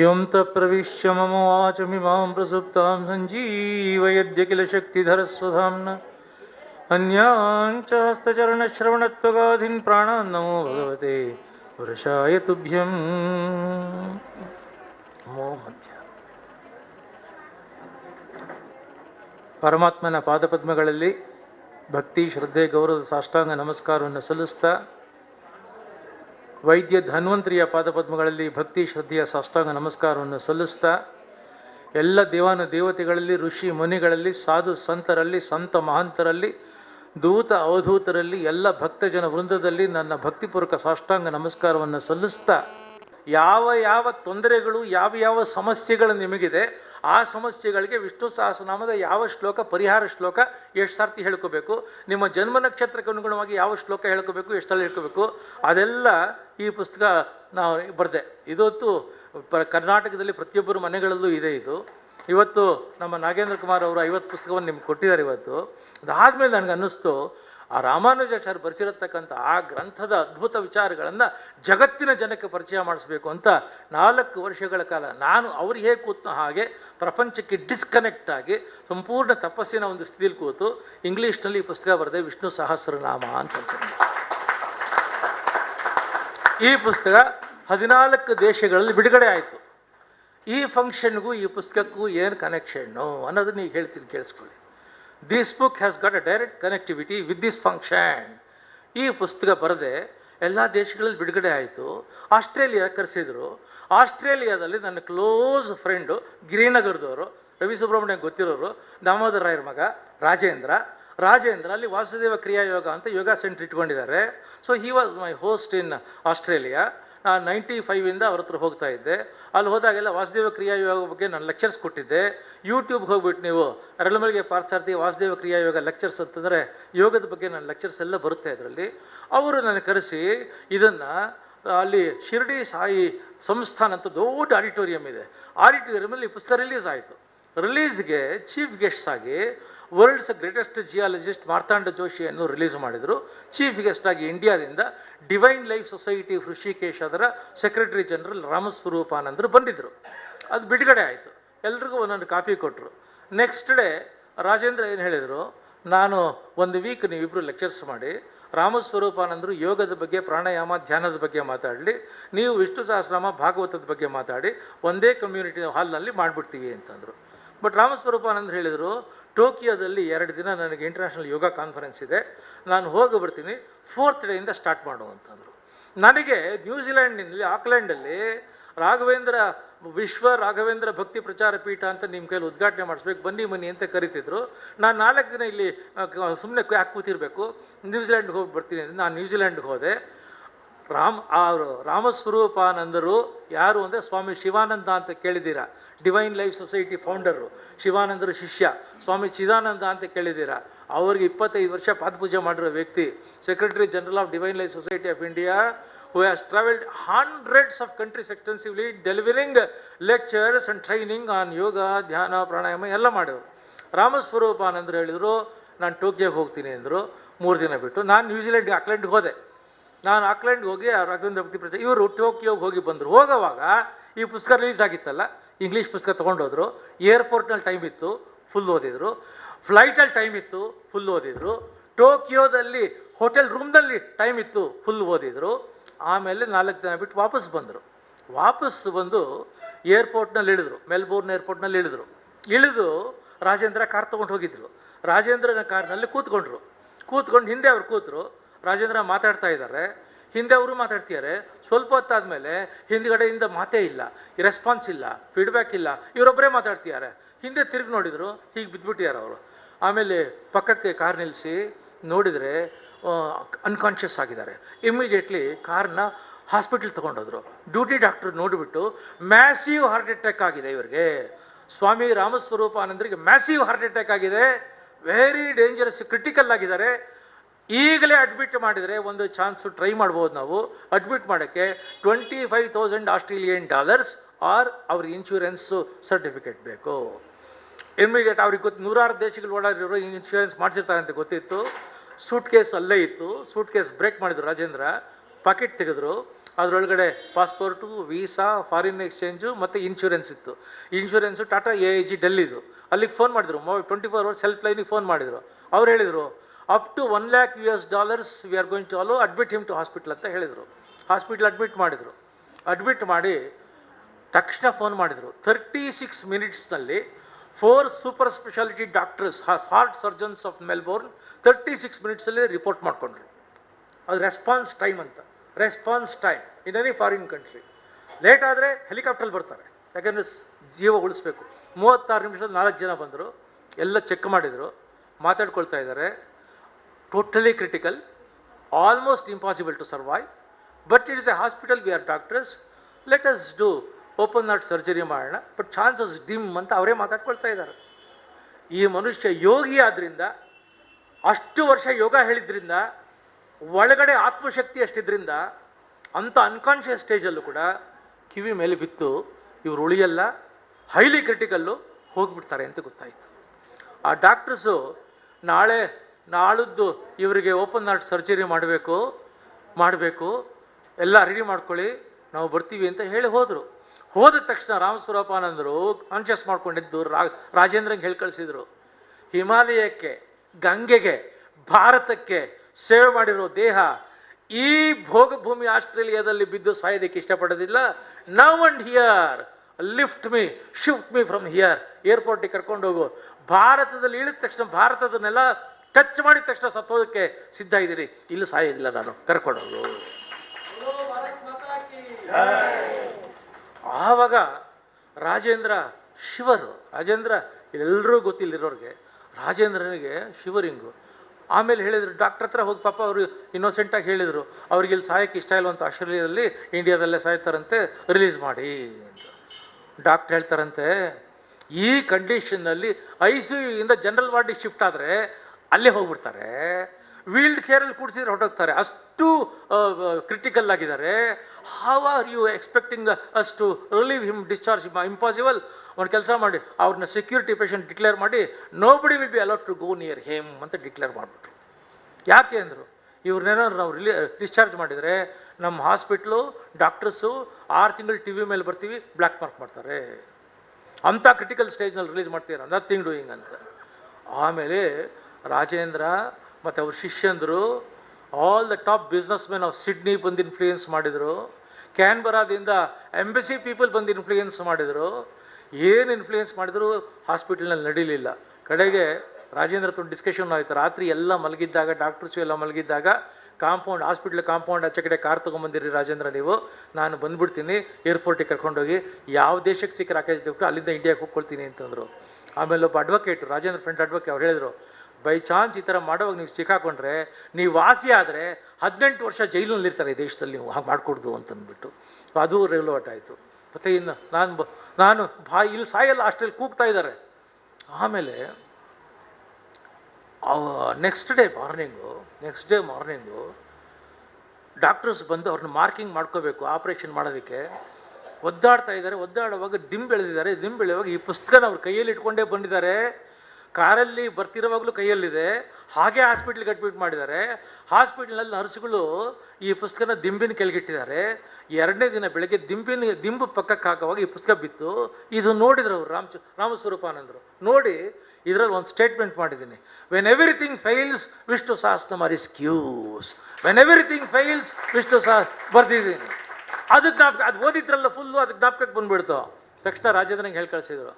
यं तप्रविश्य ममोवाचमिमां प्रसुप्तां अन्यां च हस्तचरणश्रवणत्वगाधीन् प्राणान् नमो भगवते वृषाय तुभ्यम्। ಪರಮಾತ್ಮನ ಪಾದಪದ್ಮಗಳಲ್ಲಿ ಭಕ್ತಿ, ಶ್ರದ್ಧೆ, ಗೌರವದ ಸಾಷ್ಟಾಂಗ ನಮಸ್ಕಾರವನ್ನು ಸಲ್ಲಿಸ್ತಾ, ವೈದ್ಯ ಧನ್ವಂತರಿಯ ಪಾದಪದ್ಮಗಳಲ್ಲಿ ಭಕ್ತಿ, ಶ್ರದ್ಧೆಯ ಸಾಷ್ಟಾಂಗ ನಮಸ್ಕಾರವನ್ನು ಸಲ್ಲಿಸ್ತಾ, ಎಲ್ಲ ದೇವಾನ ದೇವತೆಗಳಲ್ಲಿ, ಋಷಿ ಮುನಿಗಳಲ್ಲಿ, ಸಾಧು ಸಂತರಲ್ಲಿ, ಸಂತ ಮಹಾಂತರಲ್ಲಿ, ದೂತ ಅವಧೂತರಲ್ಲಿ, ಎಲ್ಲ ಭಕ್ತಜನ ವೃಂದದಲ್ಲಿ ನನ್ನ ಭಕ್ತಿಪೂರ್ವಕ ಸಾಷ್ಟಾಂಗ ನಮಸ್ಕಾರವನ್ನು ಸಲ್ಲಿಸ್ತಾ, ಯಾವ ಯಾವ ತೊಂದರೆಗಳು, ಯಾವ ಯಾವ ಸಮಸ್ಯೆಗಳು ನಿಮಗಿದೆ ಆ ಸಮಸ್ಯೆಗಳಿಗೆ ವಿಷ್ಣು ಸಹಸ್ರನಾಮದ ಯಾವ ಶ್ಲೋಕ, ಪರಿಹಾರ ಶ್ಲೋಕ ಎಷ್ಟು ಸರ್ತಿ ಹೇಳ್ಕೋಬೇಕು, ನಿಮ್ಮ ಜನ್ಮ ನಕ್ಷತ್ರಕ್ಕೆ ಅನುಗುಣವಾಗಿ ಯಾವ ಶ್ಲೋಕ ಹೇಳ್ಕೋಬೇಕು ಎಷ್ಟು ಸಲ ಹೇಳ್ಕೋಬೇಕು, ಅದೆಲ್ಲ ಈ ಪುಸ್ತಕ ನಾವು ಬರೆದೆ. ಇದೊತ್ತು ಕರ್ನಾಟಕದಲ್ಲಿ ಪ್ರತಿಯೊಬ್ಬರ ಮನೆಗಳಲ್ಲೂ ಇದೆ ಇದು. ಇವತ್ತು ನಮ್ಮ ನಾಗೇಂದ್ರ ಕುಮಾರ್ ಅವರು ಐವತ್ತು ಪುಸ್ತಕವನ್ನು ನಿಮ್ಗೆ ಕೊಟ್ಟಿದ್ದಾರೆ ಇವತ್ತು. ಅದಾದಮೇಲೆ ನನಗೆ ಅನ್ನಿಸ್ತು ಆ ರಾಮಾನುಜಾಚಾರ್ಯ ಬರೆಸಿರತಕ್ಕಂಥ ಆ ಗ್ರಂಥದ ಅದ್ಭುತ ವಿಚಾರಗಳನ್ನು ಜಗತ್ತಿನ ಜನಕ್ಕೆ ಪರಿಚಯ ಮಾಡಿಸ್ಬೇಕು ಅಂತ ನಾಲ್ಕು ವರ್ಷಗಳ ಕಾಲ ನಾನು ಅವ್ರು ಹೇಗೆ ಕೂತ ಹಾಗೆ ಪ್ರಪಂಚಕ್ಕೆ ಡಿಸ್ಕನೆಕ್ಟ್ ಆಗಿ ಸಂಪೂರ್ಣ ತಪಸ್ಸಿನ ಒಂದು ಸ್ಥಿತಿಯಲ್ಲಿ ಕೂತು ಇಂಗ್ಲೀಷ್ನಲ್ಲಿ ಈ ಪುಸ್ತಕ ಬರೆದೆ ವಿಷ್ಣು ಸಹಸ್ರನಾಮ ಅಂತ. ಈ ಪುಸ್ತಕ ಹದಿನಾಲ್ಕು ದೇಶಗಳಲ್ಲಿ ಬಿಡುಗಡೆ ಆಯಿತು ಈ ಫಂಕ್ಷನ್ಗೂ ಈ ಪುಸ್ತಕಕ್ಕೂ ಏನು ಕನೆಕ್ಷನ್ನು ಅನ್ನೋದನ್ನ ಈಗ ಹೇಳ್ತೀನಿ ಕೇಳಿಸ್ಕೊಳ್ಳಿ this book has got a direct connectivity with this function ಈ ಪುಸ್ತಕ ಬರದೆ ಎಲ್ಲ ದೇಶಗಳಲ್ಲಿ ಬಿಡುಗಡೆ ಆಯಿತು. ಆಸ್ಟ್ರೇಲಿಯಾ ಕರೆಸಿದ್ರು. ಆಸ್ಟ್ರೇಲಿಯಾದಲ್ಲಿ ನನ್ನ ಕ್ಲೋಸ್ ಫ್ರೆಂಡು ಗಿರಿನಗರದವರು ರವಿ ಸುಬ್ರಹ್ಮಣ್ಯ ಗೊತ್ತಿರೋರು, ದಾಮೋದರ ರಾಯರ ಮಗ ರಾಜೇಂದ್ರ. ರಾಜೇಂದ್ರ ಅಲ್ಲಿ ವಾಸುದೇವ ಕ್ರಿಯಾ ಯೋಗ ಅಂತ ಯೋಗ ಸೆಂಟ್ರ್ ಇಟ್ಕೊಂಡಿದ್ದಾರೆ. So he was my host in Australia ನಾನು ನೈಂಟಿ ಫೈವಿಂದ ಅವ್ರ ಹತ್ರ ಹೋಗ್ತಾ ಇದ್ದೆ. ಅಲ್ಲಿ ಹೋದಾಗೆಲ್ಲ ವಾಸುದೇವ ಕ್ರಿಯಾ ಯೋಗ ಬಗ್ಗೆ ನಾನು ಲೆಕ್ಚರ್ಸ್ ಕೊಟ್ಟಿದ್ದೆ. ಯೂಟ್ಯೂಬ್ಗೆ ಹೋಗ್ಬಿಟ್ಟು ನೀವು ಅರಳಮಲ್ಲಿಗೆ ಪಾರ್ಥಾರ್ಥಿ ವಾಸುದೇವ ಕ್ರಿಯಾಯೋಗ ಲೆಕ್ಚರ್ಸ್ ಅಂತಂದರೆ ಯೋಗದ ಬಗ್ಗೆ ನನ್ನ ಲೆಕ್ಚರ್ಸ್ ಎಲ್ಲ ಬರುತ್ತೆ ಅದರಲ್ಲಿ. ಅವರು ನನಗೆ ಕರೆಸಿ ಇದನ್ನು ಅಲ್ಲಿ ಶಿರಡಿ ಸಾಯಿ ಸಂಸ್ಥಾನ ಅಂತ ದೊಡ್ಡ ಆಡಿಟೋರಿಯಂ ಇದೆ. ಆಡಿಟೋರಿಯಮಲ್ಲಿ ಪುಸ್ತಕ ರಿಲೀಸ್ ಆಯಿತು. ರಿಲೀಸ್ಗೆ ಚೀಫ್ ಗೆಸ್ಟ್ಸ್ ಆಗಿ ವರ್ಲ್ಡ್ಸ್ ಗ್ರೇಟೆಸ್ಟ್ ಜಿಯಾಲಜಿಸ್ಟ್ ಮಾರ್ತಾಂಡ ಜೋಶಿಯನ್ನು ರಿಲೀಸ್ ಮಾಡಿದರು. ಚೀಫ್ ಆಗಿ ಇಂಡಿಯಾದಿಂದ ಡಿವೈನ್ ಲೈಫ್ ಸೊಸೈಟಿ ಹೃಷಿಕೇಶ್ ಅದರ ಸೆಕ್ರೆಟರಿ ಜನರಲ್ ರಾಮಸ್ವರೂಪಾನಂದರು ಬಂದಿದ್ದರು ಅದು ಬಿಡುಗಡೆ ಆಯಿತು. ಎಲ್ರಿಗೂ ಒಂದೊಂದು ಕಾಪಿ ಕೊಟ್ಟರು ನೆಕ್ಸ್ಟ್ ಡೇ ರಾಜೇಂದ್ರ ಏನು ಹೇಳಿದರು? ನಾನು ಒಂದು ವೀಕ್ ನೀವಿಬ್ಬರು ಲೆಕ್ಚರ್ಸ್ ಮಾಡಿ, ರಾಮಸ್ವರೂಪಾನಂದರು ಯೋಗದ ಬಗ್ಗೆ, ಪ್ರಾಣಾಯಾಮ, ಧ್ಯಾನದ ಬಗ್ಗೆ ಮಾತಾಡಲಿ, ನೀವು ವಿಷ್ಣು ಸಹಸ್ರಾಮ ಭಾಗವತದ ಬಗ್ಗೆ ಮಾತಾಡಿ, ಒಂದೇ ಕಮ್ಯುನಿಟಿ ಹಾಲ್ನಲ್ಲಿ ಮಾಡಿಬಿಡ್ತೀವಿ ಅಂತಂದರು. ಬಟ್ ರಾಮಸ್ವರೂಪಾನಂದ್ರು ಹೇಳಿದರು ಟೋಕಿಯೋದಲ್ಲಿ ಎರಡು ದಿನ ನನಗೆ ಇಂಟರ್ನ್ಯಾಷನಲ್ ಯೋಗ ಕಾನ್ಫರೆನ್ಸ್ ಇದೆ. ನಾನು ಹೋಗಿ ಬರ್ತೀನಿ ಫೋರ್ತ್ ಡೇಯಿಂದ ಸ್ಟಾರ್ಟ್ ಮಾಡು ಅಂತಂದರು ನನಗೆ ನ್ಯೂಜಿಲ್ಯಾಂಡಿನಲ್ಲಿ ಆಕ್ಲೆಂಡಲ್ಲಿ ರಾಘವೇಂದ್ರ ವಿಶ್ವ ರಾಘವೇಂದ್ರ ಭಕ್ತಿ ಪ್ರಚಾರ ಪೀಠ ಅಂತ ನಿಮ್ಮ ಕೈಲಿ ಉದ್ಘಾಟನೆ ಮಾಡಿಸ್ಬೇಕು, ಬನ್ನಿ ಬನ್ನಿ ಅಂತ ಕರಿತಿದ್ರು. ನಾನು ನಾಲ್ಕು ದಿನ ಇಲ್ಲಿ ಸುಮ್ಮನೆ ಯಾಕೆ ಕೂತಿರಬೇಕು? ನ್ಯೂಜಿಲ್ಯಾಂಡ್ಗೆ ಹೋಗಿ ಬರ್ತೀನಿ ಅಂತ ನಾನು ನ್ಯೂಜಿಲ್ಯಾಂಡ್ಗೆ ಹೋದೆ. ರಾಮ್, ಅವರು ರಾಮಸ್ವರೂಪಾನಂದರು. ಯಾರು ಅಂದರೆ ಸ್ವಾಮಿ ಶಿವಾನಂದ ಅಂತ ಕೇಳಿದ್ದೀರಾ? ಡಿವೈನ್ ಲೈಫ್ ಸೊಸೈಟಿ ಫೌಂಡರು ಶಿವಾನಂದರ ಶಿಷ್ಯ. ಸ್ವಾಮಿ ಚಿದಾನಂದ ಅಂತ ಕೇಳಿದ್ದೀರಾ? ಅವ್ರಿಗೆ ಇಪ್ಪತ್ತೈದು ವರ್ಷ ಪಾದಪೂಜೆ ಮಾಡಿರೋ ವ್ಯಕ್ತಿ secretary general of Divine Life Society of India who has travelled hundreds of countries extensively delivering lectures and training on yoga dhyana pranayama ಎಲ್ಲ ಮಾಡೋರು ರಾಮಸ್ವರೂಪಾನಂದರು ಹೇಳಿದರು, ನಾನು ಟೋಕಿಯೋಗೆ ಹೋಗ್ತೀನಿ ಅಂದರು. ಮೂರು ದಿನ ಬಿಟ್ಟು ನಾನು ನ್ಯೂಜಿಲೆಂಡ್ಗೆ ಆಕ್ಲೆಂಡ್ಗೆ ಹೋದೆ. ನಾನು ಆಕ್ಲೆಂಡ್ಗೆ ಹೋಗಿ ರಾಘವೇಂದ್ರ ಭಕ್ತಿ ಪ್ರಚಾರ ಇವರು ಟೋಕಿಯೋಗೆ ಹೋಗಿ ಬಂದರು. ಹೋಗೋವಾಗ ಈ ಪುಸ್ತಕ ರಿಲೀಸ್ ಆಗಿತ್ತಲ್ಲ ಇಂಗ್ಲೀಷ್ ಪುಸ್ತಕ ತೊಗೊಂಡೋದ್ರು ಏರ್ಪೋರ್ಟ್ನಲ್ಲಿ ಟೈಮ್ ಇತ್ತು ಫುಲ್ ಓದಿದ್ರು. ಫ್ಲೈಟಲ್ಲಿ ಟೈಮ್ ಇತ್ತು ಫುಲ್ ಓದಿದ್ರು. ಟೋಕಿಯೋದಲ್ಲಿ ಹೋಟೆಲ್ ರೂಮ್ನಲ್ಲಿ ಟೈಮ್ ಇತ್ತು ಫುಲ್ ಓದಿದ್ರು. ಆಮೇಲೆ ನಾಲ್ಕು ದಿನ ಬಿಟ್ಟು ವಾಪಸ್ ಬಂದರು. ವಾಪಸ್ ಬಂದು ಏರ್ಪೋರ್ಟ್ನಲ್ಲಿ ಇಳಿದ್ರು ಮೆಲ್ಬೋರ್ನ್ ಏರ್ಪೋರ್ಟ್ನಲ್ಲಿ ಇಳಿದ್ರು. ಇಳಿದು ರಾಜೇಂದ್ರ ಕಾರ್ ತೊಗೊಂಡು ಹೋಗಿದ್ರು. ರಾಜೇಂದ್ರನ ಕಾರ್ನಲ್ಲಿ ಕೂತ್ಕೊಂಡ್ರು. ಕೂತ್ಕೊಂಡು ಹಿಂದೆ ಅವ್ರು ಕೂತರು. ರಾಜೇಂದ್ರ ಮಾತಾಡ್ತಾ ಇದ್ದಾರೆ. ಹಿಂದೆ ಅವರು ಮಾತಾಡ್ತಿದ್ದಾರೆ ಸ್ವಲ್ಪ ಹೊತ್ತಾದಮೇಲೆ ಹಿಂದ್ಗಡೆಯಿಂದ ಮಾತೇ ಇಲ್ಲ ರೆಸ್ಪಾನ್ಸ್ ಇಲ್ಲ ಫೀಡ್ಬ್ಯಾಕ್ ಇಲ್ಲ ಇವರೊಬ್ಬರೇ ಮಾತಾಡ್ತಿದ್ದಾರೆ ಹಿಂದೆ ತಿರುಗಿ ನೋಡಿದರು, ಹೀಗೆ ಬಿದ್ದುಬಿಟ್ಟಿದ್ದಾರೆ ಅವರು. ಆಮೇಲೆ ಪಕ್ಕಕ್ಕೆ ಕಾರ್ ನಿಲ್ಲಿಸಿ ನೋಡಿದರೆ ಅನ್ಕಾನ್ಷಿಯಸ್ ಆಗಿದ್ದಾರೆ. ಇಮ್ಮಿಡಿಯೇಟ್ಲಿ ಕಾರ್ನ ಹಾಸ್ಪಿಟ್ಲ್ ತೊಗೊಂಡೋದ್ರು. ಡ್ಯೂಟಿ ಡಾಕ್ಟ್ರ್ ನೋಡಿಬಿಟ್ಟು, ಮ್ಯಾಸಿವ್ ಹಾರ್ಟ್ ಅಟ್ಯಾಕ್ ಆಗಿದೆ ಇವರಿಗೆ. ಸ್ವಾಮಿ ರಾಮಸ್ವರೂಪಾನಂದರಿಗೆ ಮ್ಯಾಸಿವ್ ಹಾರ್ಟ್ ಅಟ್ಯಾಕ್ ಆಗಿದೆ. ವೆರಿ ಡೇಂಜರಸ್, ಕ್ರಿಟಿಕಲ್ ಆಗಿದ್ದಾರೆ. ಈಗಲೇ ಅಡ್ಮಿಟ್ ಮಾಡಿದರೆ ಒಂದು ಚಾನ್ಸು ಟ್ರೈ ಮಾಡ್ಬೋದು ನಾವು. ಅಡ್ಮಿಟ್ ಮಾಡೋಕ್ಕೆ twenty five thousand Australian dollars or ಅವ್ರ ಇನ್ಶೂರೆನ್ಸು ಸರ್ಟಿಫಿಕೇಟ್ ಬೇಕು. ಇಮಿಡಿಯೇಟ್ ಅವ್ರಿಗೆ ಗೊತ್ತು, ನೂರಾರು ದೇಶಗಳು ಓಡಾಡಿರೋ ಇನ್ಶೂರೆನ್ಸ್ ಮಾಡಿಸಿರ್ತಾರೆ ಅಂತ ಗೊತ್ತಿತ್ತು. ಸೂಟ್ ಕೇಸ್ ಅಲ್ಲೇ ಇತ್ತು. ಸೂಟ್ ಕೇಸ್ ಬ್ರೇಕ್ ಮಾಡಿದ್ರು ರಾಜೇಂದ್ರ. ಪಾಕೆಟ್ ತೆಗೆದ್ರು. ಅದರೊಳಗಡೆ ಪಾಸ್ಪೋರ್ಟು ವೀಸಾ ಫಾರಿನ್ ಎಕ್ಸ್ಚೇಂಜು ಮತ್ತು ಇನ್ಶೂರೆನ್ಸ್ ಇತ್ತು. Insurance Tata A I G ಡೆಲ್ಲಿದು ಅಲ್ಲಿಗೆ ಫೋನ್ ಮಾಡಿದ್ರು. ಮೊ ಟ್ವೆಂಟಿ ಫೋರ್ ಅವರ್ಸ್ ಹೆಲ್ಪ್ ಲೈನಿಗೆ ಫೋನ್ ಮಾಡಿದರು. ಅವ್ರು ಹೇಳಿದರು up to one lakh U S dollars we are going to allow admit him to hospital ಅಂತ ಹೇಳಿದರು. ಹಾಸ್ಪಿಟ್ಲ್ ಅಡ್ಮಿಟ್ ಮಾಡಿದರು. ಅಡ್ಮಿಟ್ ಮಾಡಿ ತಕ್ಷಣ ಫೋನ್ ಮಾಡಿದರು. Thirty six ಮಿನಿಟ್ಸ್ನಲ್ಲಿ four super speciality doctors heart surgeons of Melbourne thirty six ಮಿನಿಟ್ಸಲ್ಲಿ report ಮಾಡಿಕೊಂಡ್ರು. ಅದು response time ಅಂತ. Response time in any foreign country late ಆದರೆ ಹೆಲಿಕಾಪ್ಟ್ರಲ್ಲಿ ಬರ್ತಾರೆ. ಯಾಕಂದರೆ ಜೀವ ಉಳಿಸ್ಬೇಕು ಮೂವತ್ತಾರು ನಿಮಿಷದಲ್ಲಿ ನಾಲ್ಕು ಜನ ಬಂದರು. ಎಲ್ಲ ಚೆಕ್ ಮಾಡಿದರು. ಮಾತಾಡ್ಕೊಳ್ತಾ ಇದ್ದಾರೆ. Totally critical almost impossible to survive but it is a hospital we are doctors let us do open not surgery ಮಾಡೋಣ ಬಟ್ ಚಾನ್ಸಸ್ ಡಿಮ್ ಅಂತ ಅವರೇ ಮಾತಾಡ್ಕೊಳ್ತಾ ಇದ್ದಾರೆ. ಈ ಮನುಷ್ಯ ಯೋಗಿ ಆದ್ರಿಂದ, ಅಷ್ಟು ವರ್ಷ ಯೋಗ ಹೇಳಿದ್ರಿಂದ, ಒಳಗಡೆ ಆತ್ಮಶಕ್ತಿ ಅಷ್ಟಿದ್ರಿಂದ ಅಂಥ ಅನ್ಕಾನ್ಷಿಯಸ್ ಸ್ಟೇಜಲ್ಲೂ ಕೂಡ ಕಿವಿ ಮೇಲೆ ಬಿತ್ತು, ಇವ್ರು ಉಳಿಯಲ್ಲ ಹೈಲಿ ಕ್ರಿಟಿಕಲ್ಲು ಹೋಗ್ಬಿಡ್ತಾರೆ ಅಂತ ಗೊತ್ತಾಯಿತು. ಆ ಡಾಕ್ಟ್ರಸ್ಸು ನಾಳೆ ನಾಳದ್ದು ಇವರಿಗೆ ಓಪನ್ ಹಾರ್ಟ್ ಸರ್ಜರಿ ಮಾಡಬೇಕು ಮಾಡಬೇಕು. ಎಲ್ಲ ರೆಡಿ ಮಾಡ್ಕೊಳ್ಳಿ. ನಾವು ಬರ್ತೀವಿ ಅಂತ ಹೇಳಿ ಹೋದರು. ಹೋದ ತಕ್ಷಣ ರಾಮಸ್ವರೂಪಾನಂದರು ಕಾನ್ಷಿಯಸ್ ಮಾಡ್ಕೊಂಡಿದ್ದು ರಾಜೇಂದ್ರಂಗೆ ಹೇಳಿ ಕಳಿಸಿದರು. ಹಿಮಾಲಯಕ್ಕೆ, ಗಂಗೆಗೆ, ಭಾರತಕ್ಕೆ ಸೇವೆ ಮಾಡಿರೋ ದೇಹ ಈ ಭೋಗ ಭೂಮಿ ಆಸ್ಟ್ರೇಲಿಯಾದಲ್ಲಿ ಬಿದ್ದು ಸಾಯೋದಕ್ಕೆ ಇಷ್ಟಪಡೋದಿಲ್ಲ. Now and here lift me shift me from here ಏರ್ಪೋರ್ಟಿಗೆ ಕರ್ಕೊಂಡು ಹೋಗು. ಭಾರತದಲ್ಲಿ ಇಳಿದ ತಕ್ಷಣ ಭಾರತದನ್ನೆಲ್ಲ ಟಚ್ ಮಾಡಿದ ತಕ್ಷಣ ಸತ್ತೋದಕ್ಕೆ ಸಿದ್ಧ ಇದ್ದೀರಿ. ಇಲ್ಲಿ ಸಾಯೋದಿಲ್ಲ ನಾನು. ಕರ್ಕೊಂಡು ಹೋಗು. ಆವಾಗ ರಾಜೇಂದ್ರ ಶಿವರು ರಾಜೇಂದ್ರ ಎಲ್ಲರೂ ಗೊತ್ತಿಲ್ಲಿರೋರಿಗೆ ರಾಜೇಂದ್ರನಿಗೆ ಶಿವರಿಂಗು. ಆಮೇಲೆ ಹೇಳಿದರು ಡಾಕ್ಟರ್ ಹತ್ರ ಹೋಗಿ ಪಾಪ ಅವರು ಇನ್ನೋಸೆಂಟಾಗಿ ಹೇಳಿದರು. ಅವ್ರಿಗೆ ಇಲ್ಲಿ ಸಾಯಕ್ಕೆ ಇಷ್ಟ ಇಲ್ಲ ಅಂತ ಆಸ್ಟ್ರೇಲಿಯಾದಲ್ಲಿ ಇಂಡಿಯಾದಲ್ಲೇ ಸಾಯ್ತಾರಂತೆ ರಿಲೀಸ್ ಮಾಡಿ. ಡಾಕ್ಟ್ರ್ ಡಾಕ್ಟರ್ ಹೇಳ್ತಾರಂತೆ ಈ ಕಂಡೀಷನ್ನಲ್ಲಿ ಐ ಸಿ ಯುಯಿಂದ ಜನರಲ್ ವಾರ್ಡಿಗೆ ಶಿಫ್ಟ್ ಆದರೆ ಅಲ್ಲೇ ಹೋಗ್ಬಿಡ್ತಾರೆ. ವೀಲ್ಡ್ ಚೇರಲ್ಲಿ ಕೂಡಿಸಿದ್ರೆ ಹೊರಟೋಗ್ತಾರೆ. ಅಷ್ಟು ಕ್ರಿಟಿಕಲ್ ಆಗಿದ್ದಾರೆ. ಹೌ ಆರ್ ಯು ಎಕ್ಸ್ಪೆಕ್ಟಿಂಗ್ ಅಷ್ಟು ರಿಲೀವ್ ಹಿಮ್ ಡಿಸ್ಚಾರ್ಜ್ ಇಂಪಾಸಿಬಲ್ ಒಂದು ಕೆಲಸ ಮಾಡಿ ಅವ್ರನ್ನ ಸೆಕ್ಯೂರಿಟಿ ಪೇಷಂಟ್ ಡಿಕ್ಲೇರ್ ಮಾಡಿ nobody will be allowed to go near him ಅಂತ ಡಿಕ್ಲೇರ್ ಮಾಡಿಬಿಟ್ರು. ಯಾಕೆ ಅಂದರು? ಇವ್ರನ್ನೇನಾದ್ರು ನಾವು ರಿಲೀ ಡಿಸ್ಚಾರ್ಜ್ ಮಾಡಿದರೆ ನಮ್ಮ ಹಾಸ್ಪಿಟ್ಲು ಡಾಕ್ಟರ್ಸು ಆರು ತಿಂಗಳು ಟಿ ವಿ ಮೇಲೆ ಬರ್ತೀವಿ ಬ್ಲ್ಯಾಕ್ ಮಾರ್ಕ್ ಮಾಡ್ತಾರೆ. ಅಂಥ ಕ್ರಿಟಿಕಲ್ ಸ್ಟೇಜ್ನಲ್ಲಿ ರಿಲೀಸ್ ಮಾಡ್ತೀರ? ನಥಿಂಗ್ ಡೂಯಿಂಗ್ ಅಂತ. ಆಮೇಲೆ ರಾಜೇಂದ್ರ ಮತ್ತು ಅವ್ರ ಶಿಷ್ಯಂದರು all the top businessmen of Sydney ಬಂದು ಇನ್ಫ್ಲೂಯೆನ್ಸ್ ಮಾಡಿದರು. ಕ್ಯಾನ್ಬರಾದಿಂದ ಎಂಬಸಿ ಪೀಪಲ್ ಬಂದು ಇನ್ಫ್ಲೂಯೆನ್ಸ್ ಮಾಡಿದರು. ಏನು ಇನ್ಫ್ಲೂಯೆನ್ಸ್ ಮಾಡಿದ್ರು? ಹಾಸ್ಪಿಟಲ್ನಲ್ಲಿ ನಡೀಲಿಲ್ಲ. ಕಡೆಗೆ ರಾಜೇಂದ್ರ ತುಂಬ ಡಿಸ್ಕಷನ್ ಆಯಿತು. ರಾತ್ರಿ ಎಲ್ಲ ಮಲಗಿದ್ದಾಗ ಡಾಕ್ಟರ್ಸು ಎಲ್ಲ ಮಲಗಿದ್ದಾಗ ಕಾಂಪೌಂಡ್ ಹಾಸ್ಪಿಟ್ಲ್ ಕಾಂಪೌಂಡ್ ಆಚೆ ಕಡೆ ಕಾರ್ ತೊಗೊಂಬಂದಿರಿ ರಾಜೇಂದ್ರ ನೀವು. ನಾನು ಬಂದುಬಿಡ್ತೀನಿ ಏರ್ಪೋರ್ಟಿಗೆ ಕರ್ಕೊಂಡೋಗಿ, ಯಾವ ದೇಶಕ್ಕೆ ಸಿಕ್ಕ ದೇವ್ರು ಅಲ್ಲಿಂದ ಇಂಡಿಯಾಗೆ ಹೋಗ್ಕೊಳ್ತೀನಿ ಅಂತಂದರು. ಆಮೇಲೆ ಒಬ್ಬ ಅಡ್ವೊಕೇಟ್ ರಾಜೇಂದ್ರ ಫ್ರೆಂಡ್ ಅಡ್ವೊಕೇಟ್ ಅವ್ರು ಹೇಳಿದರು ಬೈ ಚಾನ್ಸ್ ಈ ಥರ ಮಾಡೋವಾಗ ನೀವು ಸಿಕ್ಕಾಕೊಂಡ್ರೆ, ನೀವು ವಾಸಿ ಆದರೆ ಹದಿನೆಂಟು ವರ್ಷ ಜೈಲಿನಲ್ಲಿರ್ತಾರೆ ಈ ದೇಶದಲ್ಲಿ ನೀವು, ಹಾಗೆ ಮಾಡಿಕೊಡ್ದು ಅಂತಂದ್ಬಿಟ್ಟು. ಅದು ರೆಗ್ಯುಲೇಟ್ ಆಯಿತು. ಮತ್ತು ಇನ್ನು ನಾನು ಬ, ನಾನು ಭಾ, ಇಲ್ಲಿ ಸಾಯಲ್ಲ ಅಷ್ಟೇ ಕೂಗ್ತಾ ಇದ್ದಾರೆ. ಆಮೇಲೆ next day morning next day morning doctors ಬಂದು ಅವ್ರನ್ನ ಮಾರ್ಕಿಂಗ್ ಮಾಡ್ಕೋಬೇಕು ಆಪ್ರೇಷನ್ ಮಾಡೋದಕ್ಕೆ. ಒದ್ದಾಡ್ತಾ ಇದ್ದಾರೆ, ಒದ್ದಾಡುವಾಗ ದಿಂಬೆಳೆದಿದ್ದಾರೆ ದಿಂಬೆಳೆಯುವಾಗ ದಿಂಬು ಬೆಳೆಯುವಾಗ ಈ ಪುಸ್ತಕನ ಅವ್ರ ಕೈಯಲ್ಲಿ ಇಟ್ಕೊಂಡೇ ಬಂದಿದ್ದಾರೆ. ಕಾರಲ್ಲಿ ಬರ್ತಿರೋವಾಗಲೂ ಕೈಯಲ್ಲಿದೆ. ಹಾಗೆ ಹಾಸ್ಪಿಟ್ಲಿಗೆ ಅಡ್ಮಿಟ್ ಮಾಡಿದ್ದಾರೆ. ಹಾಸ್ಪಿಟ್ಲಲ್ಲಿ ನರ್ಸ್ಗಳು ಈ ಪುಸ್ತಕನ ದಿಂಬಿನ ಕೆಳಗಿಟ್ಟಿದ್ದಾರೆ. ಎರಡನೇ ದಿನ ಬೆಳಗ್ಗೆ ದಿಂಬಿನ, ದಿಂಬು ಪಕ್ಕಕ್ಕೆ ಹಾಕುವಾಗ ಈ ಪುಸ್ತಕ ಬಿತ್ತು. ಇದು ನೋಡಿದ್ರು ಅವರು ರಾಮ ರಾಮಸ್ವರೂಪಾನಂದರು. ನೋಡಿ, ಇದರಲ್ಲಿ ಒಂದು ಸ್ಟೇಟ್ಮೆಂಟ್ ಮಾಡಿದ್ದೀನಿ. When everything fails Vishnu Sahasranama cures when everything fails Vishnu ಸಹ ಬರ್ತಿದ್ದೀನಿ ಅದು ಜ್ಞಾಪಕ, ಅದು ಓದಿದ್ರಲ್ಲ ಫುಲ್ಲು ಅದು ಜ್ಞಾಪಕಕ್ಕೆ ಬಂದುಬಿಡ್ತು. ತಕ್ಷಣ ರಾಜೇಂದ್ರಂಗೆ ಹೇಳಿ ಕಳಿಸಿದ್ರು.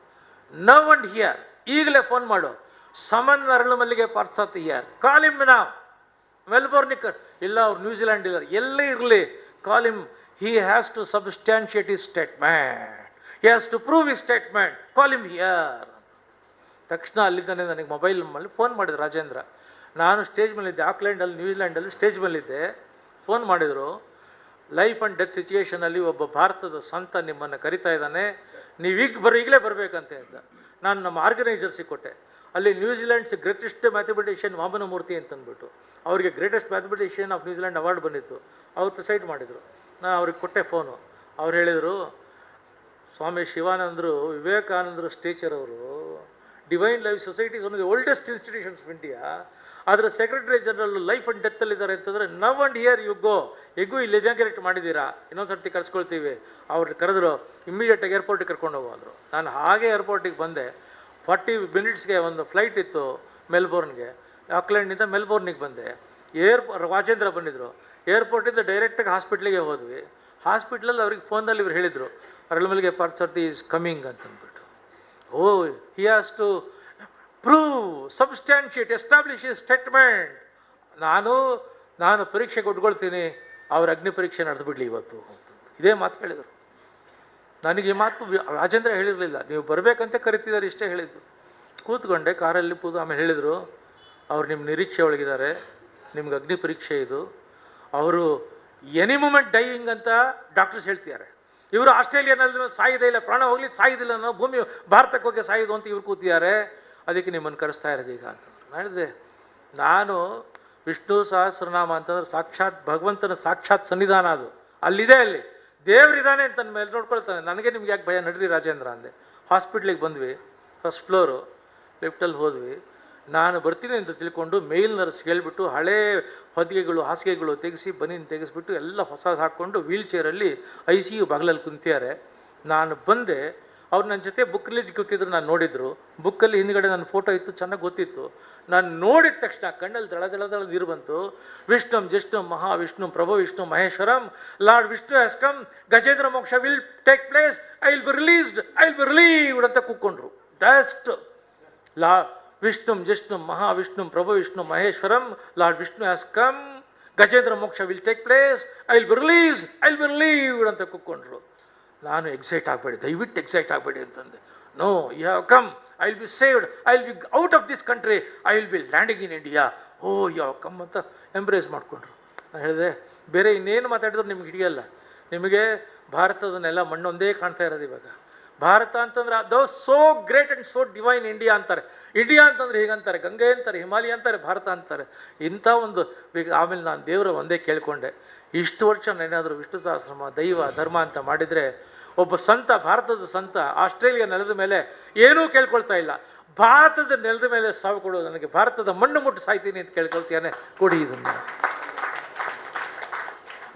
ನವ್ ಅಂಡ್ ಹಿಯರ್ ಈಗಲೇ ಫೋನ್ ಮಾಡು. ಸಮನ್ ಅರಳು ಮಲ್ಲಿಗೆ ಪಾರ್ಸಾತ್ ಇಯರ್ ಕಾಲಿಮ್ ನಾ ಮೆಲ್ಬೋರ್ನಿಕರ್ ಇಲ್ಲ, ಅವ್ರು ನ್ಯೂಜಿಲ್ಯಾಂಡ್ ಇಲ್ಲ ಎಲ್ಲೇ ಇರಲಿ. Kalim he has to substantiate his statement he has to prove his statement Kalim here ತಕ್ಷಣ ಅಲ್ಲಿದ್ದಾನೆ ನನಗೆ ಮೊಬೈಲ್ ಮೇಲೆ ಫೋನ್ ಮಾಡಿದ್ರು ರಾಜೇಂದ್ರ. ನಾನು ಸ್ಟೇಜ್ ಮೇಲಿದ್ದೆ. ಆಕ್ಲೆಂಡಲ್ಲಿ ನ್ಯೂಜಿಲ್ಯಾಂಡಲ್ಲಿ ಸ್ಟೇಜ್ ಮೇಲಿದ್ದೆ. ಫೋನ್ ಮಾಡಿದರು. ಲೈಫ್ ಆ್ಯಂಡ್ ಡೆತ್ ಸಿಚುಯೇಷನಲ್ಲಿ ಒಬ್ಬ ಭಾರತದ ಸಂತ ನಿಮ್ಮನ್ನು ಕರಿತಾ ಇದ್ದಾನೆ. ನೀವೀಗ ಬರೋ, ಈಗಲೇ ಬರಬೇಕಂತೆ ಅಂತ. ನಾನು ನಮ್ಮ ಆರ್ಗನೈಸರ್ಸಿಗೆ ಕೊಟ್ಟೆ. ಅಲ್ಲಿ New Zealand's greatest mathematician Vamana Murthy ಅಂತಂದ್ಬಿಟ್ಟು, ಅವರಿಗೆ greatest mathematician of New Zealand award ಬಂದಿತ್ತು. ಅವ್ರು ಪ್ರಿಸೈಡ್ ಮಾಡಿದರು. ನಾನು ಅವ್ರಿಗೆ ಕೊಟ್ಟೆ ಫೋನು ಅವ್ರು ಹೇಳಿದರು, ಸ್ವಾಮಿ ಶಿವಾನಂದರು, ವಿವೇಕಾನಂದರು ಟೀಚರ್ ಅವರು Divine Life Societies one the oldest institutions of India ಅದರ ಸೆಕ್ರೆಟರಿ ಜನರಲ್ ಲೈಫ್ ಅಂಡ್ ಡೆತ್ತಲ್ಲಿ ಇದ್ದಾರೆ ಅಂತಂದರೆ now and here you go ಎಗೂ ಇಲ್ಲಿ ಇನಾಗ್ರೇಟ್ ಮಾಡಿದ್ದೀರಾ? ಇನ್ನೊಂದು ಸರ್ತಿ ಕರ್ಸ್ಕೊಳ್ತೀವಿ. ಅವ್ರು ಕರೆದ್ರು ಇಮ್ಮಿಡಿಯೇಟಾಗಿ ಏರ್ಪೋರ್ಟಿಗೆ ಕರ್ಕೊಂಡು ಹೋಗೋದ್ರು ನಾನು ಹಾಗೆ ಏರ್ಪೋರ್ಟಿಗೆ ಬಂದೆ. ಫಾರ್ಟಿ ಮಿನಿಟ್ಸ್ಗೆ ಒಂದು ಫ್ಲೈಟ್ ಇತ್ತು ಮೆಲ್ಬೋರ್ನ್ಗೆ ಆಕ್ಲೆಂಡ್ನಿಂದ ಮೆಲ್ಬೋರ್ನಿಗೆ ಬಂದೆ. ಏರ್ ರಾಜೇಂದ್ರ ಬಂದಿದ್ದರು ಏರ್ಪೋರ್ಟಿಂದ ಡೈರೆಕ್ಟಾಗಿ ಹಾಸ್ಪಿಟ್ಲಿಗೆ ಹೋದ್ವಿ. ಹಾಸ್ಪಿಟ್ಲಲ್ಲಿ ಅವ್ರಿಗೆ ಫೋನಲ್ಲಿ ಇವ್ರು ಹೇಳಿದರು ಅರಳಮಲ್ಲಿಗೆ ಸರ್ತಿ ಈಸ್ ಕಮಿಂಗ್ ಅಂತಂದ್ಬಿಟ್ಟು. ಓ he has to prove substantiate establish statement ನಾನು ನಾನು ಪರೀಕ್ಷೆ ಕೊಟ್ಕೊಳ್ತೀನಿ ಅವ್ರ ಅಗ್ನಿ ಪರೀಕ್ಷೆ ನಡೆದು ಬಿಡಲಿ ಇವತ್ತು. ಇದೇ ಮಾತು ಹೇಳಿದರು. ನನಗೆ ಈ ಮಾತು ರಾಜೇಂದ್ರ ಹೇಳಿರಲಿಲ್ಲ. ನೀವು ಬರಬೇಕಂತ ಕರಿತಿದ್ದಾರೆ, ಇಷ್ಟೇ ಹೇಳಿದ್ದು. ಕೂತ್ಕೊಂಡೆ, ಕಾರಲ್ಲಿ ಕೂತು ಆಮೇಲೆ ಹೇಳಿದರು, ಅವ್ರು ನಿಮ್ಮ ನಿರೀಕ್ಷೆ ಒಳಗಿದ್ದಾರೆ, ನಿಮ್ಗೆ ಅಗ್ನಿ ಪರೀಕ್ಷೆ ಇದು. ಅವರು ಎನಿ ಮೂಮೆಂಟ್ ಡೈಯಿಂಗ್ ಅಂತ ಡಾಕ್ಟರ್ಸ್ ಹೇಳ್ತಿದ್ದಾರೆ. ಇವರು ಆಸ್ಟ್ರೇಲಿಯಾನಲ್ಲಿ ಸಾಯಿದೆ ಇಲ್ಲ, ಪ್ರಾಣ ಹೋಗ್ಲಿಕ್ಕೆ ಸಾಯಿದಿಲ್ಲ ಅನ್ನೋ ಭೂಮಿ, ಭಾರತಕ್ಕೆ ಹೋಗಿ ಸಾಯಿದು ಅಂತ ಇವ್ರು ಕೂತಿದ್ದಾರೆ. ಅದಕ್ಕೆ ನಿಮ್ಮನ್ನು ಕರೆಸ್ತಾ ಇರೋದು ಈಗ ಅಂತ. ಹೇಳಿದೆ, ನಾನು ವಿಷ್ಣು ಸಹಸ್ರನಾಮ ಅಂತಂದ್ರೆ ಸಾಕ್ಷಾತ್ ಭಗವಂತನ ಸಾಕ್ಷಾತ್ ಸನ್ನಿಧಾನ ಅದು. ಅಲ್ಲಿದೆ ಅಲ್ಲಿ. ದೇವರಿದ್ದಾನೆ ಅಂತ ನನ್ನ ಮೇಲೆ ನೋಡ್ಕೊಳ್ತಾನೆ. ನನಗೆ ನಿಮ್ಗೆ ಯಾಕೆ ಭಯ? ನಡ್ರಿ ರಾಜೇಂದ್ರ ಅಂದೆ. ಹಾಸ್ಪಿಟ್ಲಿಗೆ ಬಂದ್ವಿ. First floor. ಲಿಫ್ಟಲ್ಲಿ ಹೋದ್ವಿ. ನಾನು ಬರ್ತೀನಿ ಅಂತ ತಿಳ್ಕೊಂಡು ಮೇಲ್ ನರ್ಸ್ ಹೇಳಿಬಿಟ್ಟು ಹಳೇ ಹೊದಿಗೆಗಳು, ಹಾಸಿಗೆಗಳು ತೆಗೆಸಿ, ಬನೀನ್ ತೆಗೆಸಿಬಿಟ್ಟು ಎಲ್ಲ ಹೊಸದು ಹಾಕ್ಕೊಂಡು ವೀಲ್ ಚೇರಲ್ಲಿ ಐ ಸಿ ಯು ಬಾಗಿಲಲ್ಲಿ ಕುಂತಿದ್ದಾರೆ. ನಾನು ಬಂದೆ. ಅವ್ರು ನನ್ನ ಜೊತೆ ಬುಕ್ ರಿಲೀಸ್ ಕೂತಿದ್ರು ನಾನು ನೋಡಿದ್ರು. ಬುಕ್ಕಲ್ಲಿ ಹಿಂದ್ಗಡೆ ನನ್ನ ಫೋಟೋ ಇತ್ತು, ಚೆನ್ನಾಗಿ ಗೊತ್ತಿತ್ತು. ನಾನು ನೋಡಿದ ತಕ್ಷಣ ಕಣ್ಣಲ್ಲಿ ದಳ ದಳ ದಳ ನೀರು ಬಂತು. ವಿಷ್ಣುಂ ಜಿಷ್ಣು ಮಹಾವಿಷ್ಣು ಪ್ರಭು Vishnu ಮಹೇಶ್ವರಂ, Lord Vishnu come Gajendra Moksha will take place I will be released I will be relieved ಅಂತ ಕೂತ್ಕೊಂಡ್ರು. ಡಸ್ಟ್ ಲಾ, ವಿಷ್ಣುಂ ಜಿಷ್ಣು ಮಹಾವಿಷ್ಣು ಪ್ರಭು Vishnu ಮಹೇಶ್ವರಂ, Lord Vishnu come Gajendra Moksha will take place I will be release I will be relieved ಅಂತ ಕೂತ್ಕೊಂಡ್ರು. ನಾನು excite ಆಗಬೇಡಿ, ದಯವಿಟ್ಟು ಎಕ್ಸೈಟ್ ಆಗಬೇಡಿ ಅಂತಂದೆ. No you have come I will be saved I will be out of this country I will be landing in India O you have come ಅಂತ embrace ಮಾಡಿಕೊಂಡ್ರು. ನಾನು ಹೇಳಿದೆ, ಬೇರೆ ಇನ್ನೇನು ಮಾತಾಡಿದ್ರು ನಿಮ್ಗೆ ಹಿಡಿಯಲ್ಲ. ನಿಮಗೆ ಭಾರತದನ್ನೆಲ್ಲ ಮಣ್ಣೊಂದೇ ಕಾಣ್ತಾ ಇರೋದು ಇವಾಗ. ಭಾರತ ಅಂತಂದ್ರೆ though so great and so divine India ಅಂತಾರೆ. ಇಂಡಿಯಾ ಅಂತಂದ್ರೆ ಹೀಗಂತಾರೆ, ಗಂಗೆ ಅಂತಾರೆ, ಹಿಮಾಲಯ ಅಂತಾರೆ, ಭಾರತ ಅಂತಾರೆ. ಇಂಥ ಒಂದು ಆಮೇಲೆ ನಾನು ದೇವರ ಒಂದೇ ಕೇಳಿಕೊಂಡೆ. ಇಷ್ಟು ವರ್ಷ ನಾನೇನಾದರೂ ವಿಷ್ಣು ಸಹಸ್ರಮ ದೈವ, ಧರ್ಮ ಅಂತ ಮಾಡಿದರೆ ಒಬ್ಬ ಸಂತ, ಭಾರತದ ಸಂತ, ಆಸ್ಟ್ರೇಲಿಯಾ ನೆಲದ ಮೇಲೆ ಏನೂ ಕೇಳ್ಕೊಳ್ತಾ ಇಲ್ಲ. ಭಾರತದ ನೆಲದ ಮೇಲೆ ಸಾವು ಕೊಡೋದು ನನಗೆ, ಭಾರತದ ಮಣ್ಣು ಮುಟ್ಟು ಸಾಯ್ತೀನಿ ಅಂತ ಕೇಳ್ಕೊಳ್ತೀಯಾನೆ, ಕೊಡಿ ಇದನ್ನು.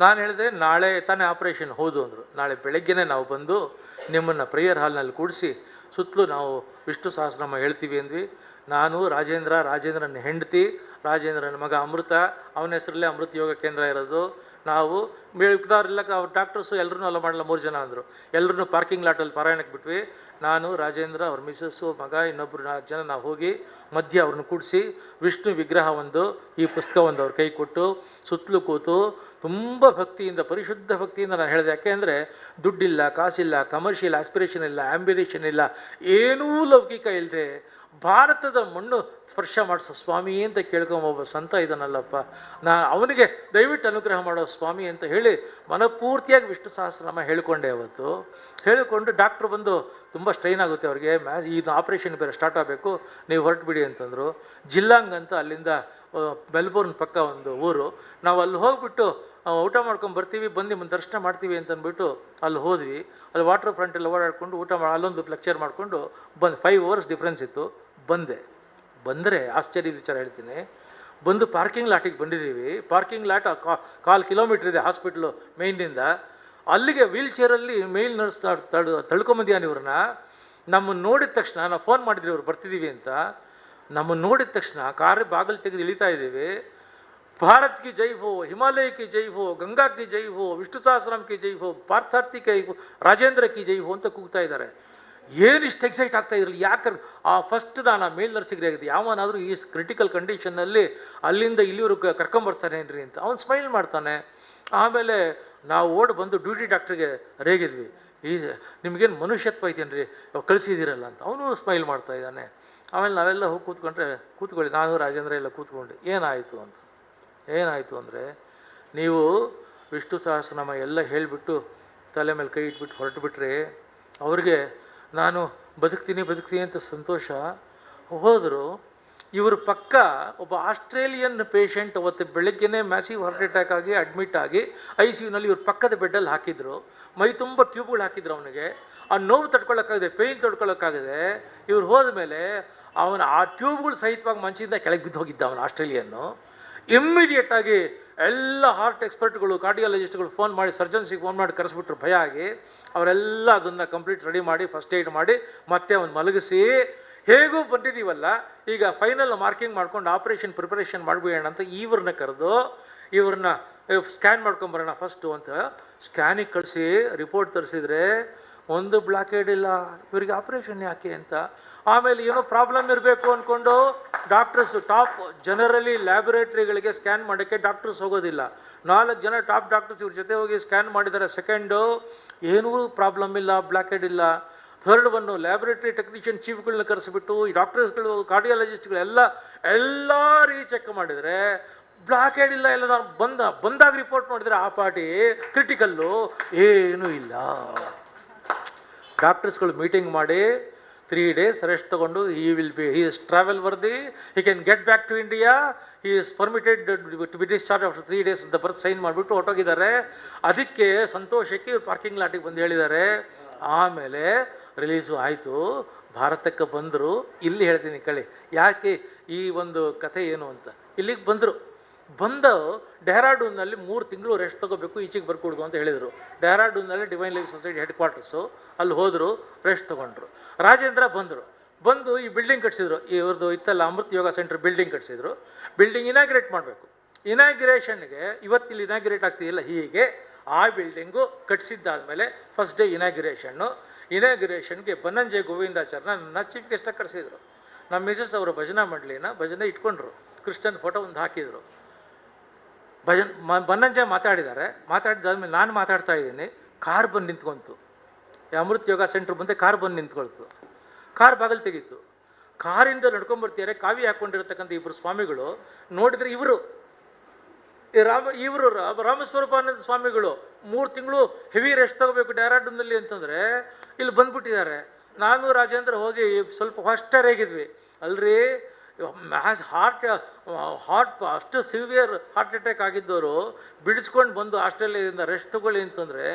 ನಾನು ಹೇಳಿದೆ, ನಾಳೆ ತಾನೇ ಆಪ್ರೇಷನ್ ಹೌದು ಅಂದರು. ನಾಳೆ ಬೆಳಗ್ಗೆನೇ ನಾವು ಬಂದು ನಿಮ್ಮನ್ನು ಪ್ರೇಯರ್ ಹಾಲ್ನಲ್ಲಿ ಕೂಡಿಸಿ, ಸುತ್ತಲೂ ನಾವು ವಿಷ್ಣು ಸಹಸ್ರನಾಮ ಹೇಳ್ತೀವಿ ಅಂದ್ವಿ. ನಾನು, ರಾಜೇಂದ್ರ, ರಾಜೇಂದ್ರನ ಹೆಂಡತಿ, ರಾಜೇಂದ್ರನ ಮಗ ಅಮೃತ, ಅವನ ಹೆಸರಲ್ಲೇ ಅಮೃತ ಯೋಗ ಕೇಂದ್ರ ಇರೋದು. ನಾವು ಮಿಕ್ದವ್ರೆಲ್ಲ ಅವ್ರ ಡಾಕ್ಟರ್ಸು ಎಲ್ಲರೂ ಅಲ್ಲ ಮಾಡಲ್ಲ ಮೂರು ಜನ ಅಂದರು. ಎಲ್ಲರೂ ಪಾರ್ಕಿಂಗ್ ಲಾಟಲ್ಲಿ ಪಾರಾಯಣಕ್ಕೆ ಬಿಟ್ವಿ. ನಾನು, ರಾಜೇಂದ್ರ, ಅವ್ರ ಮಿಸಸ್ಸು ಮಗ ಇನ್ನೊಬ್ಬರು ನಾಲ್ಕು ಜನ ನಾವು ಹೋಗಿ ಮಧ್ಯೆ ಅವ್ರನ್ನ ಕೂಡಿಸಿ ವಿಷ್ಣು ವಿಗ್ರಹ ಒಂದು ಈ ಪುಸ್ತಕ ಒಂದು ಅವ್ರ ಕೈ ಕೊಟ್ಟು ಸುತ್ತಲೂ ಕೂತು ತುಂಬ ಭಕ್ತಿಯಿಂದ, ಪರಿಶುದ್ಧ ಭಕ್ತಿಯಿಂದ ನಾನು ಹೇಳಿದೆ. ಯಾಕೆಂದರೆ ದುಡ್ಡಿಲ್ಲ, ಕಾಸಿಲ್ಲ ಕಮರ್ಷಿಯಲ್ ಆಸ್ಪಿರೇಷನ್ ಇಲ್ಲ ಆ್ಯಂಬಿರೇಷನ್ ಇಲ್ಲ, ಏನೂ ಲೌಕಿಕ ಇಲ್ಲದೆ ಭಾರತದ ಮಣ್ಣು ಸ್ಪರ್ಶ ಮಾಡಿಸೋ, ಸ್ವಾಮಿ ಅಂತ ಕೇಳ್ಕೊಂಬೊಬ್ಬ ಸಂತ ಇದನ್ನಲ್ಲಪ್ಪ ನಾ ಅವನಿಗೆ ದಯವಿಟ್ಟು ಅನುಗ್ರಹ ಮಾಡೋ ಸ್ವಾಮಿ ಅಂತ ಹೇಳಿ ಮನಪೂರ್ತಿಯಾಗಿ ವಿಷ್ಣು ಸಹಸ್ರನಾಮ ಹೇಳಿಕೊಂಡೆ ಅವತ್ತು. ಹೇಳಿಕೊಂಡು ಡಾಕ್ಟ್ರು ಬಂದು ತುಂಬ ಸ್ಟ್ರೈನ್ ಆಗುತ್ತೆ ಅವ್ರಿಗೆ, ಮ್ಯಾ ಇದು ಆಪ್ರೇಷನ್ ಬೇರೆ ಸ್ಟಾರ್ಟ್ ಆಗಬೇಕು, ನೀವು ಹೊರಟುಬಿಡಿ ಅಂತಂದರು. ಜಿಲ್ಲಾಂಗ್ ಅಂತ ಅಲ್ಲಿಂದ ಮೆಲ್ಬೋರ್ನ್ ಪಕ್ಕ ಒಂದು ಊರು. ನಾವು ಅಲ್ಲಿ ಹೋಗ್ಬಿಟ್ಟು ಊಟ ಮಾಡ್ಕೊಂಡು ಬರ್ತೀವಿ, ಬಂದು ನಿಮ್ಮನ್ನು ದರ್ಶನ ಮಾಡ್ತೀವಿ ಅಂತ ಅಂದ್ಬಿಟ್ಟು ಅಲ್ಲಿ ಹೋದ್ವಿ. ಅಲ್ಲಿ ವಾಟರ್ ಫ್ರಂಟಲ್ಲಿ ಓಡಾಡಿಕೊಂಡು ಊಟ ಮಾಡಿ ಅಲ್ಲೊಂದು ಲೆಕ್ಚರ್ ಮಾಡಿಕೊಂಡು ಬಂದು ಫೈವ್ ಅವರ್ಸ್ ಡಿಫ್ರೆನ್ಸ್ ಇತ್ತು. ಬಂದೆ. ಬಂದರೆ ಆಶ್ಚರ್ಯ ವಿಚಾರ ಹೇಳ್ತೀನಿ. ಬಂದು ಪಾರ್ಕಿಂಗ್ ಲಾಟಿಗೆ ಬಂದಿದ್ದೀವಿ. ಪಾರ್ಕಿಂಗ್ ಲಾಟ್ ಕಾಲು ಕಿಲೋಮೀಟ್ರ್ ಇದೆ ಹಾಸ್ಪಿಟ್ಲು ಮೇಯ್ನಿಂದ ಅಲ್ಲಿಗೆ ವೀಲ್ ಚೇರಲ್ಲಿ ಮೇಲ್ ನರ್ಸ್ ತಡ್ ತಳ್ಕೊಂಬಂದಿಯಾನ ಇವ್ರನ್ನ ನಮ್ಮನ್ನು ನೋಡಿದ ತಕ್ಷಣ, ನಾವು ಫೋನ್ ಮಾಡಿದ್ರಿ ಇವ್ರು ಬರ್ತಿದ್ದೀವಿ ಅಂತ. ನಮ್ಮನ್ನು ನೋಡಿದ ತಕ್ಷಣ ಕಾರ್ ಬಾಗಿಲು ತೆಗೆದು ಇಳಿತಾ ಇದ್ದೀವಿ. ಭಾರತ್ ಕಿ ಜೈ ಹೋ, ಹಿಮಾಲಯ ಕಿ ಜೈ ಹೋ, ಗಂಗಾ ಕಿ ಜೈ ಹೋ, ವಿಷ್ಣು ಸಹಸ್ರಾಮ್ ಕಿ ಜೈ ಹೋ, ಪಾರ್ಥಾರ್ಥಿ ಕೈ ರಾಜೇಂದ್ರ ಕಿ ಜೈ ಹೋ ಅಂತ ಕೂಗ್ತಾ ಇದ್ದಾರೆ. ಏನು ಇಷ್ಟು ಎಕ್ಸೈಟ್ ಆಗ್ತಾ ಇದ್ರಲ್ಲಿ? ಯಾಕೆ ಆ ಫಸ್ಟ್ ನಾನು ಆ ಮೇಲ್ ನರ್ಸಿಗೆ ಆಗಿದೆ ಯಾವನಾದರೂ ಈ ಕ್ರಿಟಿಕಲ್ ಕಂಡೀಷನ್ನಲ್ಲಿ ಅಲ್ಲಿಂದ ಇಲ್ಲಿವರೆಗೂ ಕರ್ಕೊಂಬರ್ತಾನೆ ಏನ್ರಿ ಅಂತ. ಅವ್ನು ಸ್ಮೈಲ್ ಮಾಡ್ತಾನೆ. ಆಮೇಲೆ ನಾವು ಓಡ್ ಬಂದು ಡ್ಯೂಟಿ ಡಾಕ್ಟ್ರಿಗೆ ರೇಗಿದ್ವಿ. ಈ ನಿಮಗೇನು ಮನುಷ್ಯತ್ವ ಐತೇನ್ರಿ? ಕಳಿಸಿದ್ದೀರಲ್ಲ ಅಂತ. ಅವನು ಸ್ಮೈಲ್ ಮಾಡ್ತಾ ಇದ್ದಾನೆ. ಆಮೇಲೆ ನಾವೆಲ್ಲ ಹೋಗಿ ಕೂತ್ಕೊಂಡ್ರೆ, ಕೂತ್ಕೊಳ್ಳಿ. ನಾನು ರಾಜೇಂದ್ರ ಎಲ್ಲ ಕೂತ್ಕೊಂಡು. ಏನಾಯಿತು ಅಂತ. ಏನಾಯಿತು ಅಂದರೆ, ನೀವು ವಿಷ್ಣು ಸಹಸ್ರನಾಮ ಎಲ್ಲ ಹೇಳಿಬಿಟ್ಟು ತಲೆ ಮೇಲೆ ಕೈ ಇಟ್ಬಿಟ್ಟು ಹೊರಟು ಬಿಟ್ಟರೆ ಅವ್ರಿಗೆ ನಾನು ಬದುಕ್ತೀನಿ ಬದುಕ್ತೀನಿ ಅಂತ ಸಂತೋಷ. ಹೋದರು, ಇವರು ಪಕ್ಕ ಒಬ್ಬ ಆಸ್ಟ್ರೇಲಿಯನ್ ಪೇಷಂಟ್ ಅವತ್ತು ಬೆಳಗ್ಗೆನೇ ಮ್ಯಾಸಿವ್ ಹಾರ್ಟ್ ಅಟ್ಯಾಕ್ ಆಗಿ ಅಡ್ಮಿಟ್ ಆಗಿ ಐ ಸಿ ಯುನಲ್ಲಿ ಇವ್ರ ಪಕ್ಕದ ಬೆಡ್ಡಲ್ಲಿ ಹಾಕಿದ್ರು. ಮೈ ತುಂಬ ಟ್ಯೂಬ್ಗಳು ಹಾಕಿದ್ರು ಅವನಿಗೆ. ಆ ನೋವು ತಡ್ಕೊಳ್ಳೋಕ್ಕಾಗದೆ ಪೇಯ್ನ್ ತಡ್ಕೊಳ್ಳೋಕ್ಕಾಗದೆ ಇವ್ರು ಹೋದ್ಮೇಲೆ ಅವನು ಆ ಟ್ಯೂಬ್ಗಳು ಸಹಿತವಾಗಿ ಮಂಚಿಂದ ಕೆಳಗೆ ಬಿದ್ದು ಹೋಗಿದ್ದ ಅವನು ಆಸ್ಟ್ರೇಲಿಯನ್ನು ಇಮ್ಮಿಡಿಯೇಟ್ ಆಗಿ ಎಲ್ಲ ಹಾರ್ಟ್ ಎಕ್ಸ್ಪರ್ಟ್ಗಳು ಕಾರ್ಡಿಯಾಲಜಿಸ್ಟ್ಗಳು ಫೋನ್ ಮಾಡಿ ಸರ್ಜನ್ಸಿಗೆ ಫೋನ್ ಮಾಡಿ ಕರೆಸ್ಬಿಟ್ರು ಭಯ ಆಗಿ. ಅವರೆಲ್ಲ ಅದನ್ನು ಕಂಪ್ಲೀಟ್ ರೆಡಿ ಮಾಡಿ ಫಸ್ಟ್ ಏಡ್ ಮಾಡಿ, ಮತ್ತೆ ಅವನು ಮಲಗಿಸಿ, ಹೇಗೂ ಬಂದಿದ್ದೀವಲ್ಲ ಈಗ ಫೈನಲ್ ಮಾರ್ಕಿಂಗ್ ಮಾಡ್ಕೊಂಡು ಆಪರೇಷನ್ ಪ್ರಿಪರೇಷನ್ ಮಾಡಿಬಿಡೋಣ ಅಂತ ಇವ್ರನ್ನ ಕರೆದು ಇವ್ರನ್ನ ಸ್ಕ್ಯಾನ್ ಮಾಡ್ಕೊಂಬರೋಣ ಫಸ್ಟು ಅಂತ ಸ್ಕ್ಯಾನಿಗೆ ಕಳಿಸಿ ರಿಪೋರ್ಟ್ ತರಿಸಿದ್ರೆ, ಒಂದು ಬ್ಲಾಕೇಡ್ ಇಲ್ಲ, ಇವರಿಗೆ ಆಪರೇಷನ್ ಯಾಕೆ? ಅಂತ ಆಮೇಲೆ ಏನೋ ಪ್ರಾಬ್ಲಮ್ ಇರಬೇಕು ಅಂದ್ಕೊಂಡು ಡಾಕ್ಟರ್ಸ್ ಟಾಪ್ ಜನರಲಿ ಲ್ಯಾಬೊರೇಟ್ರಿಗಳಿಗೆ ಸ್ಕ್ಯಾನ್ ಮಾಡೋಕ್ಕೆ ಡಾಕ್ಟರ್ಸ್ ಹೋಗೋದಿಲ್ಲ. ನಾಲ್ಕು ಜನ ಟಾಪ್ ಡಾಕ್ಟರ್ಸ್ ಇವ್ರ ಜೊತೆ ಹೋಗಿ ಸ್ಕ್ಯಾನ್ ಮಾಡಿದ್ದಾರೆ ಸೆಕೆಂಡು ಏನೂ ಪ್ರಾಬ್ಲಮ್ ಇಲ್ಲ ಬ್ಲ್ಯಾಕೆಡ್ ಇಲ್ಲ. ಥರ್ಡ್ ಒನ್ನು ಲ್ಯಾಬೊರೇಟರಿ ಟೆಕ್ನಿಷಿಯನ್ ಚೀಫ್ಗಳನ್ನ ಕರೆಸಿಬಿಟ್ಟು, ಈ ಡಾಕ್ಟರ್ಸ್ಗಳು ಕಾರ್ಡಿಯಾಲಜಿಸ್ಟ್ಗಳು ಎಲ್ಲ ಎಲ್ಲ ರೀ ಚೆಕ್ ಮಾಡಿದರೆ ಬ್ಲಾಕೆಡ್ ಇಲ್ಲ, ಎಲ್ಲ ನಾನು ಬಂದ, ಬಂದಾಗ ರಿಪೋರ್ಟ್ ಮಾಡಿದರೆ ಆ ಪಾರ್ಟಿ ಕ್ರಿಟಿಕಲ್ಲು ಏನೂ ಇಲ್ಲ. ಡಾಕ್ಟರ್ಸ್ಗಳು ಮೀಟಿಂಗ್ ಮಾಡಿ ತ್ರೀ ಡೇಸ್ ರೆಸ್ಟ್ ತಗೊಂಡು ಈ will be he is travel worthy he can get back to India he is permitted to be discharge after three days ಅಂತ ಬರ್ತ್ ಸೈನ್ ಮಾಡಿಬಿಟ್ಟು ಹೊಟ್ಟೋಗಿದ್ದಾರೆ ಅದಕ್ಕೆ ಸಂತೋಷಕ್ಕೆ ಇವ್ರು ಪಾರ್ಕಿಂಗ್ ಲಾಟಿಗೆ ಬಂದು ಹೇಳಿದ್ದಾರೆ. ಆಮೇಲೆ ರಿಲೀಸು ಆಯಿತು. ಭಾರತಕ್ಕೆ ಬಂದರು. ಇಲ್ಲಿ ಹೇಳ್ತೀನಿ ಕಳಿ ಯಾಕೆ ಈ ಒಂದು ಕಥೆ ಏನು ಅಂತ? ಇಲ್ಲಿಗೆ ಬಂದರು. ಬಂದು ಡೆಹ್ರಾಡೂನ್ನಲ್ಲಿ ಮೂರು ತಿಂಗಳು ರೆಸ್ಟ್ ತಗೋಬೇಕು, ಈಚೆಗೆ ಬರ್ಕೊಡ್ದು ಅಂತ ಹೇಳಿದರು. ಡೆಹ್ರಾಡೂನ್ನಲ್ಲಿ Divine Life Society headquarters ಅಲ್ಲಿ ಹೋದರು ರೆಸ್ಟ್ ತೊಗೊಂಡ್ರು. ರಾಜೇಂದ್ರ ಬಂದರು. ಬಂದು ಈ ಬಿಲ್ಡಿಂಗ್ ಕಟ್ಸಿದ್ರು. ಇವ್ರದ್ದು ಇತ್ತಲ್ಲ ಅಮೃತ್ ಯೋಗ ಸೆಂಟರ್ ಬಿಲ್ಡಿಂಗ್ ಕಟ್ಸಿದ್ರು. ಬಿಲ್ಡಿಂಗ್ ಇನಾಗ್ರೇಟ್ ಮಾಡಬೇಕು. ಇನಾಗ್ರೇಷನ್ಗೆ ಇವತ್ತಿಲ್ಲಿ ಇನಾಗ್ರೇಟ್ ಆಗ್ತಿಲ್ಲ ಹೀಗೆ ಆ ಬಿಲ್ಡಿಂಗು ಕಟ್ಸಿದ್ದಾದಮೇಲೆ ಫಸ್ಟ್ ಡೇ ಇನಾಗ್ರೇಷನ್ನು ಇನಾಗ್ರೇಷನ್ಗೆ ಬನ್ನಂಜಯ್ ಗೋವಿಂದಾಚಾರ್ಯ ನನ್ನ ಚೀಫ್ ಗೆಸ್ಟಾಗಿ ಕರೆಸಿದ್ರು. ನಮ್ಮ ಮಿಸಸ್ ಅವರು ಭಜನಾ ಮಂಡಳಿನ ಭಜನೆ ಇಟ್ಕೊಂಡ್ರು. ಕ್ರಿಶ್ಚನ್ ಫೋಟೋ ಒಂದು ಹಾಕಿದರು. ಭಜನ್ ಮ, ಬನ್ನಂಜೆ ಮಾತಾಡಿದ್ದಾರೆ. ಮಾತಾಡಿದಾದ್ಮೇಲೆ ನಾನು ಮಾತಾಡ್ತಾ ಇದ್ದೀನಿ. ಕಾರ್ ಬಂದು ನಿಂತ್ಕೊಂತು. ಅಮೃತ್ ಯೋಗ ಸೆಂಟ್ರ್ ಮುಂದೆ ಕಾರ್ ಬಂದು ನಿಂತ್ಕೊಳ್ತು. ಕಾರ್ ಬಾಗಿಲು ತೆಗೀತು. ಕಾರಿಂದ ನಡ್ಕೊಂಡ್ಬರ್ತಿದ್ದಾರೆ ಕಾವಿ ಹಾಕ್ಕೊಂಡಿರ್ತಕ್ಕಂಥ ಇಬ್ಬರು ಸ್ವಾಮಿಗಳು. ನೋಡಿದ್ರೆ ಇವರು. ರಾಮ, ಇವರು ರಾಮಸ್ವರೂಪಾನಂದ ಸ್ವಾಮಿಗಳು. ಮೂರು ತಿಂಗಳು ಹೆವಿ ರೆಸ್ಟ್ ತಗೋಬೇಕು ಡ್ಯಾರಾಡೂನ್ನಲ್ಲಿ ಅಂತಂದರೆ ಇಲ್ಲಿ ಬಂದ್ಬಿಟ್ಟಿದ್ದಾರೆ. ನಾನು ರಾಜೇಂದ್ರ ಹೋಗಿ ಸ್ವಲ್ಪ ಫಾಸ್ಟರ್ ಆಗಿದ್ವಿ ಅಲ್ರಿ ಮ್ಯಾಸ್ ಹಾರ್ಟ್ ಹಾರ್ಟ್ ಅಷ್ಟು ಸಿವಿಯರ್ ಹಾರ್ಟ್ ಅಟ್ಯಾಕ್ ಆಗಿದ್ದವರು ಬಿಡಿಸ್ಕೊಂಡು ಬಂದು ಆಸ್ಟ್ರೇಲಿಯಾದಿಂದ ರೆಸ್ಟ್ ತಗೊಳ್ಳಿ ಅಂತಂದರೆ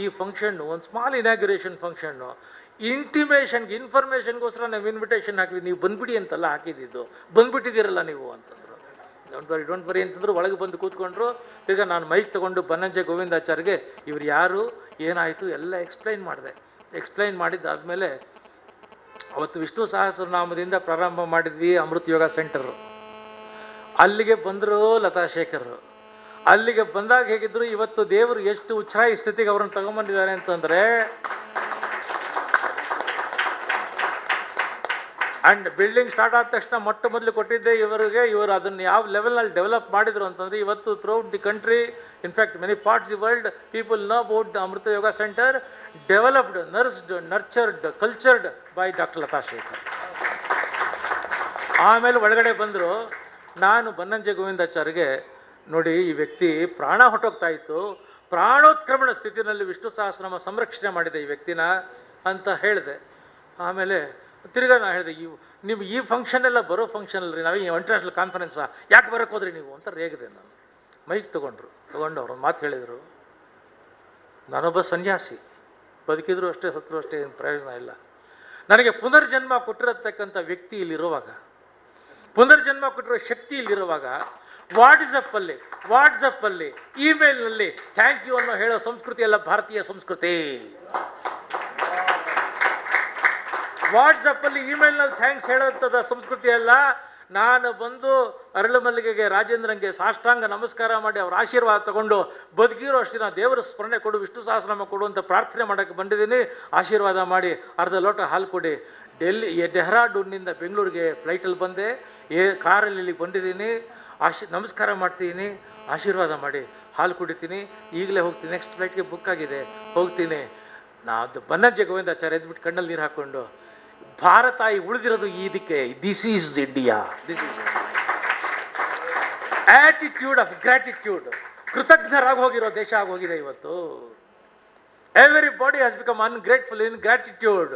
ಈ ಫಂಕ್ಷನ್ನು ಒಂದು ಸ್ಮಾಲ್ ಇನಾಗ್ರೇಷನ್ ಫಂಕ್ಷನ್ನು ಇಂಟಿಮೇಷನ್ಗೆ ಇನ್ಫಾರ್ಮೇಷನ್ಗೋಸ್ಕರ ನಾವು ಇನ್ವಿಟೇಷನ್ ಹಾಕಿದ್ವಿ. ನೀವು ಬಂದ್ಬಿಡಿ ಅಂತೆಲ್ಲ ಹಾಕಿದ್ದಿದ್ದು ಬಂದ್ಬಿಟ್ಟಿದ್ದೀರಲ್ಲ ನೀವು ಅಂತಂದರು. ಡೋಂಟ್ ಬರಿ ಡೋಂಟ್ ಬರಿ ಅಂತಂದ್ರು ಒಳಗೆ ಬಂದು ಕೂತ್ಕೊಂಡ್ರು. ಈಗ ನಾನು ಮೈಕ್ ತೊಗೊಂಡು ಬನ್ನಂಜೆ ಗೋವಿಂದಾಚಾರ್ಗೆ, ಇವ್ರು ಯಾರು, ಏನಾಯಿತು, ಎಲ್ಲ ಎಕ್ಸ್ಪ್ಲೈನ್ ಮಾಡಿದೆ. ಎಕ್ಸ್ಪ್ಲೈನ್ ಮಾಡಿದ್ದಾದಮೇಲೆ ಅವತ್ತು ವಿಷ್ಣು ಸಹಸ್ರನಾಮದಿಂದ ಪ್ರಾರಂಭ ಮಾಡಿದ್ವಿ ಅಮೃತ ಯೋಗ ಸೆಂಟರು. ಅಲ್ಲಿಗೆ ಬಂದರು ಲತಾ ಅಲ್ಲಿಗೆ ಬಂದಾಗ ಹೇಗಿದ್ರು ಇವತ್ತು ದೇವರು ಎಷ್ಟು ಉಚ್ಛಾಯಿ ಸ್ಥಿತಿಗೆ ಅವ್ರನ್ನ ತಗೊಂಬಂದಿದ್ದಾರೆ ಅಂತಂದರೆ ಆ್ಯಂಡ್ ಬಿಲ್ಡಿಂಗ್ ಸ್ಟಾರ್ಟ್ ಆದ ತಕ್ಷಣ ಮೊಟ್ಟ ಮೊದಲು ಕೊಟ್ಟಿದ್ದೆ ಇವರಿಗೆ, ಇವರು ಅದನ್ನು ಯಾವ ಲೆವೆಲ್ನಲ್ಲಿ ಡೆವಲಪ್ ಮಾಡಿದರು ಅಂತಂದರೆ ಇವತ್ತು throughout the country in fact many parts the world people know about Amrita Yoga centre developed nursed nurtured cultured by doctor Latha Shekhar ಆಮೇಲೆ ಒಳಗಡೆ ಬಂದರು, ನಾನು ಬನ್ನಂಜೆ ಗೋವಿಂದಾಚಾರ್ಯಗೆ ನೋಡಿ ಈ ವ್ಯಕ್ತಿ ಪ್ರಾಣ ಹೊಟ್ಟೋಗ್ತಾ ಇತ್ತು, ಪ್ರಾಣೋತ್ಕ್ರಮಣ ಸ್ಥಿತಿನಲ್ಲಿ ವಿಷ್ಣು ಸಹಸ್ರನಾಮ ಸಂರಕ್ಷಣೆ ಮಾಡಿದೆ ಈ ವ್ಯಕ್ತಿನ ಅಂತ ಹೇಳಿದೆ. ಆಮೇಲೆ ತಿರ್ಗಾ ನಾ ಹೇಳಿದೆ, ಇವು ನೀವು ಈ ಫಂಕ್ಷನ್ ಎಲ್ಲ ಬರೋ ಫಂಕ್ಷನ್ ರೀ ನಾವು ಇಂಟರ್ನ್ಯಾಷನಲ್ ಕಾನ್ಫರೆನ್ಸಾ ಯಾಕೆ ಬರೋಕ್ಕೆ ಹೋದ್ರಿ ನೀವು? ಅಂತ ರೇಗಿದೆ ನಾನು. ಮೈಕ್ ತೊಗೊಂಡ್ರು, ತೊಗೊಂಡು ಅವ್ರು ಒಂದು ಮಾತು ಹೇಳಿದರು. ನಾನೊಬ್ಬ ಸನ್ಯಾಸಿ, ಬದುಕಿದ್ರು ಅಷ್ಟೇ ಸತ್ರು ಅಷ್ಟೇ, ಏನು ಪ್ರಯೋಜನ ಇಲ್ಲ. ನನಗೆ ಪುನರ್ಜನ್ಮ ಕೊಟ್ಟಿರತಕ್ಕಂಥ ವ್ಯಕ್ತಿ ಇಲ್ಲಿರುವಾಗ, ಪುನರ್ಜನ್ಮ ಕೊಟ್ಟಿರೋ ಶಕ್ತಿ ಇಲ್ಲಿರುವಾಗ ವಾಟ್ಸಪ್ಪಲ್ಲಿ ವಾಟ್ಸಪ್ಪಲ್ಲಿ ಇಮೇಲ್ನಲ್ಲಿ ಥ್ಯಾಂಕ್ ಯು ಅನ್ನೋ ಹೇಳೋ ಸಂಸ್ಕೃತಿ ಎಲ್ಲ ಭಾರತೀಯ ಸಂಸ್ಕೃತಿ. ವಾಟ್ಸಪ್ಪಲ್ಲಿ ಇಮೇಲ್ನಲ್ಲಿ ಥ್ಯಾಂಕ್ಸ್ ಹೇಳೋಂಥದ್ದು ಸಂಸ್ಕೃತಿ ಅಲ್ಲ. ನಾನು ಬಂದು ಅರಳು ಮಲ್ಲಿಗೆಗೆ ರಾಜೇಂದ್ರಂಗೆ ಸಾಷ್ಟಾಂಗ ನಮಸ್ಕಾರ ಮಾಡಿ ಅವ್ರ ಆಶೀರ್ವಾದ ತಗೊಂಡು ಬದುಕಿರೋ ಅಷ್ಟು ದಿನ ದೇವರ ಸ್ಮರಣೆ ಕೊಡು, ವಿಷ್ಣು ಸಹಸ್ರನಾಮ ಕೊಡು ಅಂತ ಪ್ರಾರ್ಥನೆ ಮಾಡೋಕ್ಕೆ ಬಂದಿದ್ದೀನಿ. ಆಶೀರ್ವಾದ ಮಾಡಿ ಅರ್ಧ ಲೋಟ ಹಾಲು ಕೊಡಿ. ಡೆಲ್ಲಿ ಡೆಹ್ರಾಡೂನ್ನಿಂದ ಬೆಂಗಳೂರಿಗೆ ಫ್ಲೈಟಲ್ಲಿ ಬಂದೆ. ಏ ಕಾರಲ್ಲಿ ಇಲ್ಲಿಗೆ ಬಂದಿದ್ದೀನಿ. ಆಶಿ, ನಮಸ್ಕಾರ ಮಾಡ್ತೀನಿ. ಆಶೀರ್ವಾದ ಮಾಡಿ ಹಾಲು ಕುಡಿತೀನಿ. ಈಗಲೇ ಹೋಗ್ತೀನಿ. ನೆಕ್ಸ್ಟ್ ಫ್ಲೈಟ್ಗೆ ಬುಕ್ ಆಗಿದೆ. ಹೋಗ್ತೀನಿ. ನಾವು ಬನ್ನಜ್ಜೆ ಗೋವಿಂದಾಚಾರ್ಯ ಎದ್ಬಿಟ್ಟು ಕಣ್ಣಲ್ಲಿ ನೀರು ಹಾಕ್ಕೊಂಡು. ಭಾರತ ಈ ಉಳಿದಿರೋದು ಇದಕ್ಕೆ. This is India this is attitude of gratitude ಕೃತಜ್ಞರಾಗಿ ಹೋಗಿರೋ ದೇಶ ಆಗೋಗಿದೆ ಇವತ್ತು. Everybody has become ungrateful in gratitude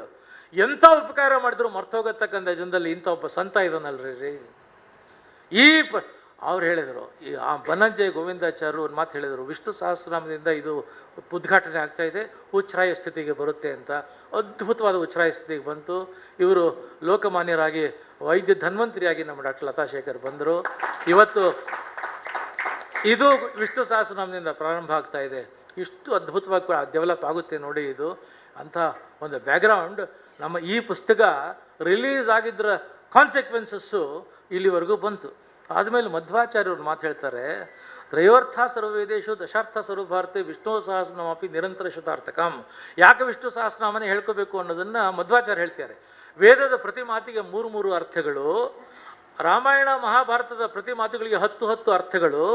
ಎಂಥ ಉಪಕಾರ ಮಾಡಿದ್ರು ಮರ್ತೋಗತಕ್ಕಂಥ ಜನದಲ್ಲಿ ಇಂಥ ಒಬ್ಬ ಸಂತ ಇದನ್ನಲ್ರಿ ರೀ. ಈ ಅವ್ರು ಹೇಳಿದರು, ಈ ಆ ಬನಂಜಯ ಗೋವಿಂದಾಚಾರ್ಯರು ಒಂದು ಮಾತು ಹೇಳಿದರು, ವಿಷ್ಣು ಸಹಸ್ರನಾಮದಿಂದ ಇದು ಉದ್ಘಾಟನೆ ಆಗ್ತಾಯಿದೆ ಉಚ್ಛ್ರಾಯ ಸ್ಥಿತಿಗೆ ಬರುತ್ತೆ ಅಂತ. ಅದ್ಭುತವಾದ ಉಚ್ಛ್ರಾಯ ಸ್ಥಿತಿಗೆ ಬಂತು. ಇವರು ಲೋಕಮಾನ್ಯರಾಗಿ, ವೈದ್ಯ ಧನ್ವಂತರಿಯಾಗಿ ನಮ್ಮ ಡಾಕ್ಟರ್ ಲತಾ ಶೇಖರ್ ಬಂದರು. ಇವತ್ತು ಇದು ವಿಷ್ಣು ಸಹಸ್ರನಾಮದಿಂದ ಪ್ರಾರಂಭ ಆಗ್ತಾ ಇದೆ. ಇಷ್ಟು ಅದ್ಭುತವಾಗಿ ಡೆವಲಪ್ ಆಗುತ್ತೆ ನೋಡಿ ಇದು. ಅಂತ ಒಂದು ಬ್ಯಾಕ್ಗ್ರೌಂಡ್. ನಮ್ಮ ಈ ಪುಸ್ತಕ ರಿಲೀಸ್ ಆಗಿದ್ದರ ಕಾನ್ಸಿಕ್ವೆನ್ಸಸ್ಸು ಇಲ್ಲಿವರೆಗೂ ಬಂತು. ಆದಮೇಲೆ ಮಧ್ವಾಚಾರ್ಯವ್ರು ಮಾತು ಹೇಳ್ತಾರೆ, ತ್ರಯೋರ್ಥ ಸರ್ವವೇದೇಶು ದಶಾರ್ಥ ಸರ್ವಭಾರತಿ ವಿಷ್ಣು ಸಹಸ್ರನಾಮಪಿ ನಿರಂತರ ಶತಾರ್ಥಕಂ. ಯಾಕೆ ವಿಷ್ಣು ಸಹಸ್ರನಾಮನೇ ಹೇಳ್ಕೋಬೇಕು ಅನ್ನೋದನ್ನು ಮಧ್ವಾಚಾರ್ಯ ಹೇಳ್ತಾರೆ ವೇದದ ಪ್ರತಿ ಮಾತಿಗೆ ಮೂರು ಮೂರು ಅರ್ಥಗಳು, ರಾಮಾಯಣ ಮಹಾಭಾರತದ ಪ್ರತಿ ಮಾತುಗಳಿಗೆ ಹತ್ತು ಹತ್ತು ಅರ್ಥಗಳು,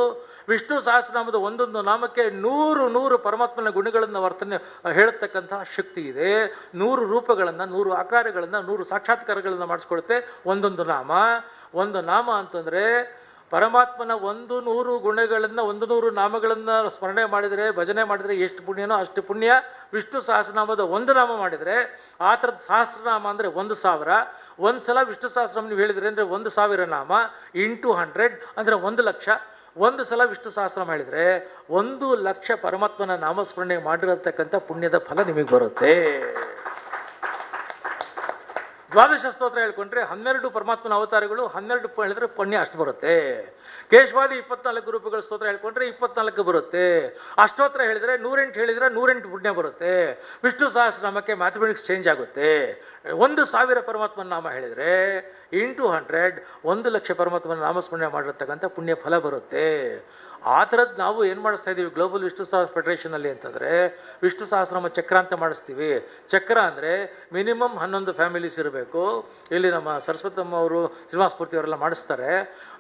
ವಿಷ್ಣು ಸಹಸ್ರನಾಮದ ಒಂದೊಂದು ನಾಮಕ್ಕೆ ನೂರು ನೂರು ಪರಮಾತ್ಮನ ಗುಣಗಳನ್ನು ವರ್ತನೆ ಹೇಳತಕ್ಕಂತಹ ಶಕ್ತಿ ಇದೆ. ನೂರು ರೂಪಗಳನ್ನು, ನೂರು ಆಕಾರಗಳನ್ನು, ನೂರು ಸಾಕ್ಷಾತ್ಕಾರಗಳನ್ನು ಮಾಡಿಸ್ಕೊಡುತ್ತೆ ಒಂದೊಂದು ನಾಮ. ಒಂದು ನಾಮ ಅಂತಂದರೆ ಪರಮಾತ್ಮನ ಒಂದು ನೂರು ಗುಣಗಳನ್ನು, ಒಂದು ನೂರು ನಾಮಗಳನ್ನು ಸ್ಮರಣೆ ಮಾಡಿದರೆ, ಭಜನೆ ಮಾಡಿದರೆ ಎಷ್ಟು ಪುಣ್ಯನೋ ಅಷ್ಟು ಪುಣ್ಯ. ವಿಷ್ಣು ಸಹಸ್ರನಾಮದ ಒಂದು ನಾಮ ಮಾಡಿದರೆ, ಆ ಥರದ ಸಹಸ್ರನಾಮ ಅಂದರೆ ಒಂದು ಸಾವಿರ. ಒಂದು ಸಲ ವಿಷ್ಣು ಸಹಸ್ರನಾಮ ನೀವು ಹೇಳಿದರೆ ಅಂದರೆ ಒಂದು ಸಾವಿರ ನಾಮ, ಇಂಟು ಹಂಡ್ರೆಡ್ ಅಂದರೆ ಒಂದು ಲಕ್ಷ. ಒಂದು ಸಲ ವಿಷ್ಣು ಸಹಸ್ರನಾಮ ಹೇಳಿದರೆ ಒಂದು ಲಕ್ಷ ಪರಮಾತ್ಮನ ನಾಮಸ್ಮರಣೆ ಮಾಡಿರತಕ್ಕಂಥ ಪುಣ್ಯದ ಫಲ ನಿಮಗೆ ಬರುತ್ತೆ. ದ್ವಾದಶ ಸ್ತೋತ್ರ ಹೇಳ್ಕೊಂಡ್ರೆ ಹನ್ನೆರಡು ಪರಮಾತ್ಮನ ಅವತಾರಗಳು, ಹನ್ನೆರಡು ಹೇಳಿದ್ರೆ ಪುಣ್ಯ ಅಷ್ಟು ಬರುತ್ತೆ. ಕೇಶವಾದಿ ಇಪ್ಪತ್ನಾಲ್ಕು ರೂಪಗಳ ಸ್ತೋತ್ರ ಹೇಳ್ಕೊಂಡ್ರೆ ಇಪ್ಪತ್ನಾಲ್ಕು ಬರುತ್ತೆ. ಅಷ್ಟೋತ್ರ ಹೇಳಿದ್ರೆ ನೂರೆಂಟು ಹೇಳಿದ್ರೆ ನೂರೆಂಟು ಪುಣ್ಯ ಬರುತ್ತೆ. ವಿಷ್ಣು ಸಹಸ್ರನಾಮಕ್ಕೆ ಮ್ಯಾಥಮೆಟಿಕ್ಸ್ ಚೇಂಜ್ ಆಗುತ್ತೆ. ಒಂದು ಸಾವಿರ ಪರಮಾತ್ಮನ ನಾಮ ಹೇಳಿದರೆ ಇಂಟು ಹಂಡ್ರೆಡ್, ಒಂದು ಲಕ್ಷ ಪರಮಾತ್ಮನ ನಾಮಸ್ಮರಣೆ ಮಾಡಿರ್ತಕ್ಕಂಥ ಪುಣ್ಯ ಫಲ ಬರುತ್ತೆ. ಆ ಥರದ್ದು ನಾವು ಏನು ಮಾಡಿಸ್ತಾ ಇದ್ದೀವಿ ಗ್ಲೋಬಲ್ ವಿಷ್ಣು ಸಹಸ್ರ ಫೆಡರೇಷನಲ್ಲಿ ಅಂತಂದರೆ ವಿಷ್ಣು ಸಹಸ್ರನಾಮ ಚಕ್ರ ಅಂತ ಮಾಡಿಸ್ತೀವಿ. ಚಕ್ರ ಅಂದರೆ ಮಿನಿಮಮ್ ಹನ್ನೊಂದು ಫ್ಯಾಮಿಲೀಸ್ ಇರಬೇಕು. ಇಲ್ಲಿ ನಮ್ಮ ಸರಸ್ವತಮ್ಮ ಅವರು ಶ್ರೀನಿವಾಸಪೂರ್ತಿ ಅವರೆಲ್ಲ ಮಾಡಿಸ್ತಾರೆ.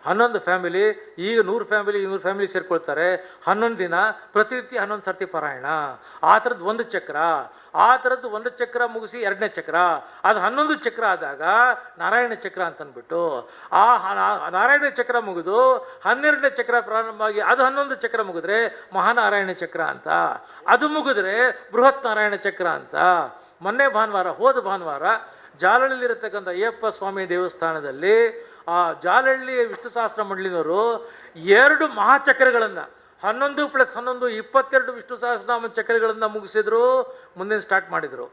ಹನ್ನೊಂದು ಫ್ಯಾಮಿಲಿ ಈಗ ನೂರು ಫ್ಯಾಮಿಲಿ ಇನ್ನೂರು ಫ್ಯಾಮಿಲಿ ಸೇರ್ಕೊಳ್ತಾರೆ. ಹನ್ನೊಂದು ದಿನ ಪ್ರತಿನಿತ್ಯ ಹನ್ನೊಂದು ಸರ್ತಿ ಪಾರಾಯಣ. ಆ ಥರದ್ದು ಒಂದು ಚಕ್ರ. ಆ ಥರದ್ದು ಒಂದು ಚಕ್ರ ಮುಗಿಸಿ ಎರಡನೇ ಚಕ್ರ, ಅದು ಹನ್ನೊಂದು ಚಕ್ರ ಆದಾಗ ನಾರಾಯಣ ಚಕ್ರ ಅಂತಂದ್ಬಿಟ್ಟು, ಆ ನಾರಾಯಣ ಚಕ್ರ ಮುಗಿದು ಹನ್ನೆರಡನೇ ಚಕ್ರ ಪ್ರಾರಂಭವಾಗಿ ಅದು ಹನ್ನೊಂದು ಚಕ್ರ ಮುಗಿದ್ರೆ ಮಹಾನಾರಾಯಣ ಚಕ್ರ ಅಂತ, ಅದು ಮುಗಿದ್ರೆ ಬೃಹತ್ ನಾರಾಯಣ ಚಕ್ರ ಅಂತ. ಮೊನ್ನೆ ಭಾನುವಾರ, ಹೋದ ಭಾನುವಾರ ಜಾಲಹಳ್ಳಿಲಿರತಕ್ಕಂಥ ಅಯ್ಯಪ್ಪ ಸ್ವಾಮಿ ದೇವಸ್ಥಾನದಲ್ಲಿ ಆ ಜಾಲಹಳ್ಳಿ ವಿಷ್ಣು ಸಹಸ್ರ ಮಂಡಳಿನವರು ಎರಡು ಮಹಾಚಕ್ರಗಳನ್ನು ಹನ್ನೊಂದು ಪ್ಲಸ್ ಹನ್ನೊಂದು ಇಪ್ಪತ್ತೆರಡು ವಿಷ್ಣು ಸಹಸ್ರನಾಮ ಚಕ್ರಗಳನ್ನು ಮುಗಿಸಿದ್ರು ಮುಂದಿನ ಸ್ಟಾರ್ಟ್ ಮಾಡಿದರು.